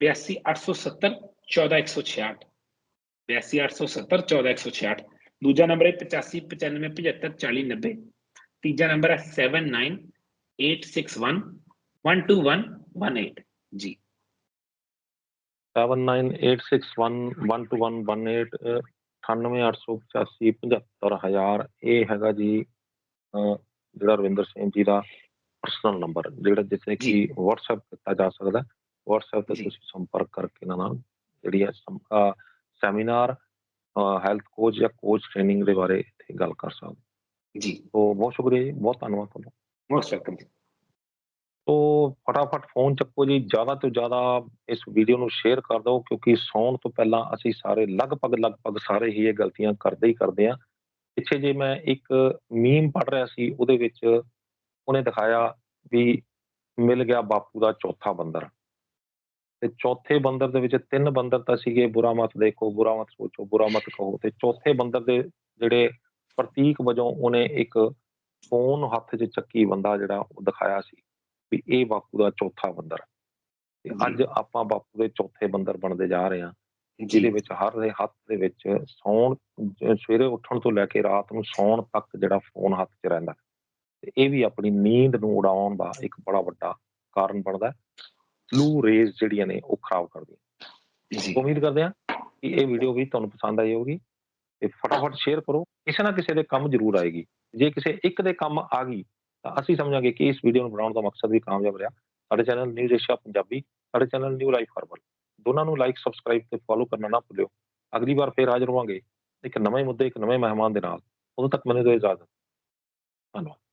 82870 14166 82870 14166 ਦੂਜਾ ਨੰਬਰ ਹੈ 8595754090 ਤੀਜਾ ਨੰਬਰ ਹੈ 7986112118 ਜੀ। 7986112118 98885 ਇਹ ਹੈਗਾ ਜੀ ਜਿਹੜਾ ਰਵਿੰਦਰ ਸਿੰਘ ਜੀ ਦਾ ਪਰਸਨਲ ਨੰਬਰ ਜਿਹੜਾ ਜਿੱਥੇ ਕਿ। WhatsApp ਕੀਤਾ ਜਾ ਸਕਦਾ WhatsApp ਤੇ। ਤੁਸੀਂ ਸੰਪਰਕ ਕਰਕੇ ਇਹਨਾਂ ਨਾਲ ਜਿਹੜੀ ਹੈ ਸੈਮੀਨਾਰ ਹੈਲਥ ਕੋਚ ਜਾਂ ਕੋਚ ਟ੍ਰੇਨਿੰਗ ਦੇ ਬਾਰੇ ਇੱਥੇ ਗੱਲ ਕਰ ਸਕਦੇ ਜੀ ਸੋ ਬਹੁਤ ਸ਼ੁਕਰੀਆ ਜੀ ਬਹੁਤ ਧੰਨਵਾਦ ਤੁਹਾਡਾ ਮੋਸਟ ਵੈਲਕਮ ਤੋ ਫਟਾਫਟ ਫੋਨ ਚੱਕੋ ਜੀ ਜ਼ਿਆਦਾ ਤੋਂ ਜ਼ਿਆਦਾ ਇਸ ਵੀਡੀਓ ਨੂੰ ਸ਼ੇਅਰ ਕਰ ਦਿਓ ਕਿਉਂਕਿ ਸੌਣ ਤੋਂ ਪਹਿਲਾਂ ਅਸੀਂ ਸਾਰੇ ਲਗਭਗ ਲਗਭਗ ਸਾਰੇ ਹੀ ਇਹ ਗਲਤੀਆਂ ਕਰਦੇ ਹੀ ਕਰਦੇ ਆ ਪਿੱਛੇ ਜੇ ਮੈਂ ਇੱਕ ਮੀਮ ਪੜ ਰਿਹਾ ਸੀ ਉਹਦੇ ਵਿੱਚ ਉਹਨੇ ਦਿਖਾਇਆ ਵੀ ਮਿਲ ਗਿਆ ਬਾਪੂ ਦਾ ਚੌਥਾ ਬੰਦਰ ਤੇ ਚੌਥੇ ਬੰਦਰ ਦੇ ਵਿੱਚ ਤਿੰਨ ਬੰਦਰ ਤਾਂ ਸੀਗੇ ਬੁਰਾ ਮਤ ਦੇਖੋ ਬੁਰਾ ਮਤ ਸੋਚੋ ਬੁਰਾ ਮਤ ਕਹੋ ਤੇ ਚੌਥੇ ਬੰਦਰ ਦੇ ਜਿਹੜੇ ਪ੍ਰਤੀਕ ਵਜੋਂ ਉਹਨੇ ਇੱਕ ਫੋਨ ਹੱਥ 'ਚ ਚੱਕੀ ਬੰਦਾ ਜਿਹੜਾ ਉਹ ਦਿਖਾਇਆ ਸੀ ਵੀ ਇਹ ਬਾਪੂ ਦਾ ਚੌਥਾ ਬੰਦਰ। ਤੇ। ਅੱਜ ਆਪਾਂ ਬਾਪੂ ਦੇ ਚੌਥੇ ਬੰਦਰ ਬਣਦੇ ਜਾ ਰਹੇ ਹਾਂ। ਜਿਹਦੇ ਵਿੱਚ ਹਰ ਦੇ ਹੱਥ ਦੇ ਵਿੱਚ ਸੌਣ ਸਵੇਰੇ ਉੱਠਣ ਤੋਂ ਲੈ ਕੇ ਰਾਤ ਨੂੰ ਸੌਣ ਤੱਕ ਜਿਹੜਾ ਫੋਨ ਹੱਥ 'ਚ ਰਹਿੰਦਾ। ਤੇ ਇਹ ਵੀ ਆਪਣੀ ਨੀਂਦ ਨੂੰ ਉਡਾਉਣ ਦਾ ਇੱਕ ਬੜਾ ਵੱਡਾ ਕਾਰਨ ਬਣਦਾ। ਬਲੂ ਰੇਜ਼ ਜਿਹੜੀਆਂ ਨੇ ਉਹ ਖਰਾਬ ਕਰਦੀਆਂ। ਜੀ। ਉਮੀਦ ਕਰਦੇ ਹਾਂ ਕਿ ਇਹ ਵੀਡੀਓ ਵੀ ਤੁਹਾਨੂੰ ਪਸੰਦ ਆਈ ਹੋਊਗੀ। ਤੇ ਫਟਾਫਟ ਸ਼ੇਅਰ ਕਰੋ। ਕਿਸੇ ਨਾ ਕਿਸੇ ਦੇ ਕੰਮ ਜ਼ਰੂਰ ਆਏਗੀ। ਜੇ ਕਿਸੇ ਇੱਕ ਦੇ ਕੰਮ ਆ ਗਈ, ਤਾਂ ਅਸੀਂ ਸਮਝਾਂਗੇ ਕਿ ਇਸ ਵੀਡੀਓ ਨੂੰ ਬਣਾਉਣ ਦਾ ਮਕਸਦ ਵੀ ਕਾਮਯਾਬ ਰਿਹਾ। ਸਾਡੇ ਚੈਨਲ ਨਿਊਜ਼ ਏਸ਼ੀਆ ਪੰਜਾਬੀ ਸਾਡੇ ਚੈਨਲ ਨਿਊ ਲਾਈਫ ਹਰਬਲ ਦੋਨਾਂ ਨੂੰ ਲਾਈਕ ਸਬਸਕ੍ਰਾਈਬ ਤੇ ਫੋਲੋ ਕਰਨਾ ਨਾ ਭੁੱਲਿਓ। ਅਗਲੀ ਵਾਰ ਫੇਰ ਹਾਜ਼ਰ ਹੋਵਾਂਗੇ ਇੱਕ ਨਵੇਂ ਮੁੱਦੇ, ਇੱਕ ਨਵੇਂ ਮਹਿਮਾਨ ਦੇ ਨਾਲ। ਉਦੋਂ ਤੱਕ ਮੈਨੂੰ ਦਿਓ ਇਜਾਜ਼ਤ। ਧੰਨਵਾਦ।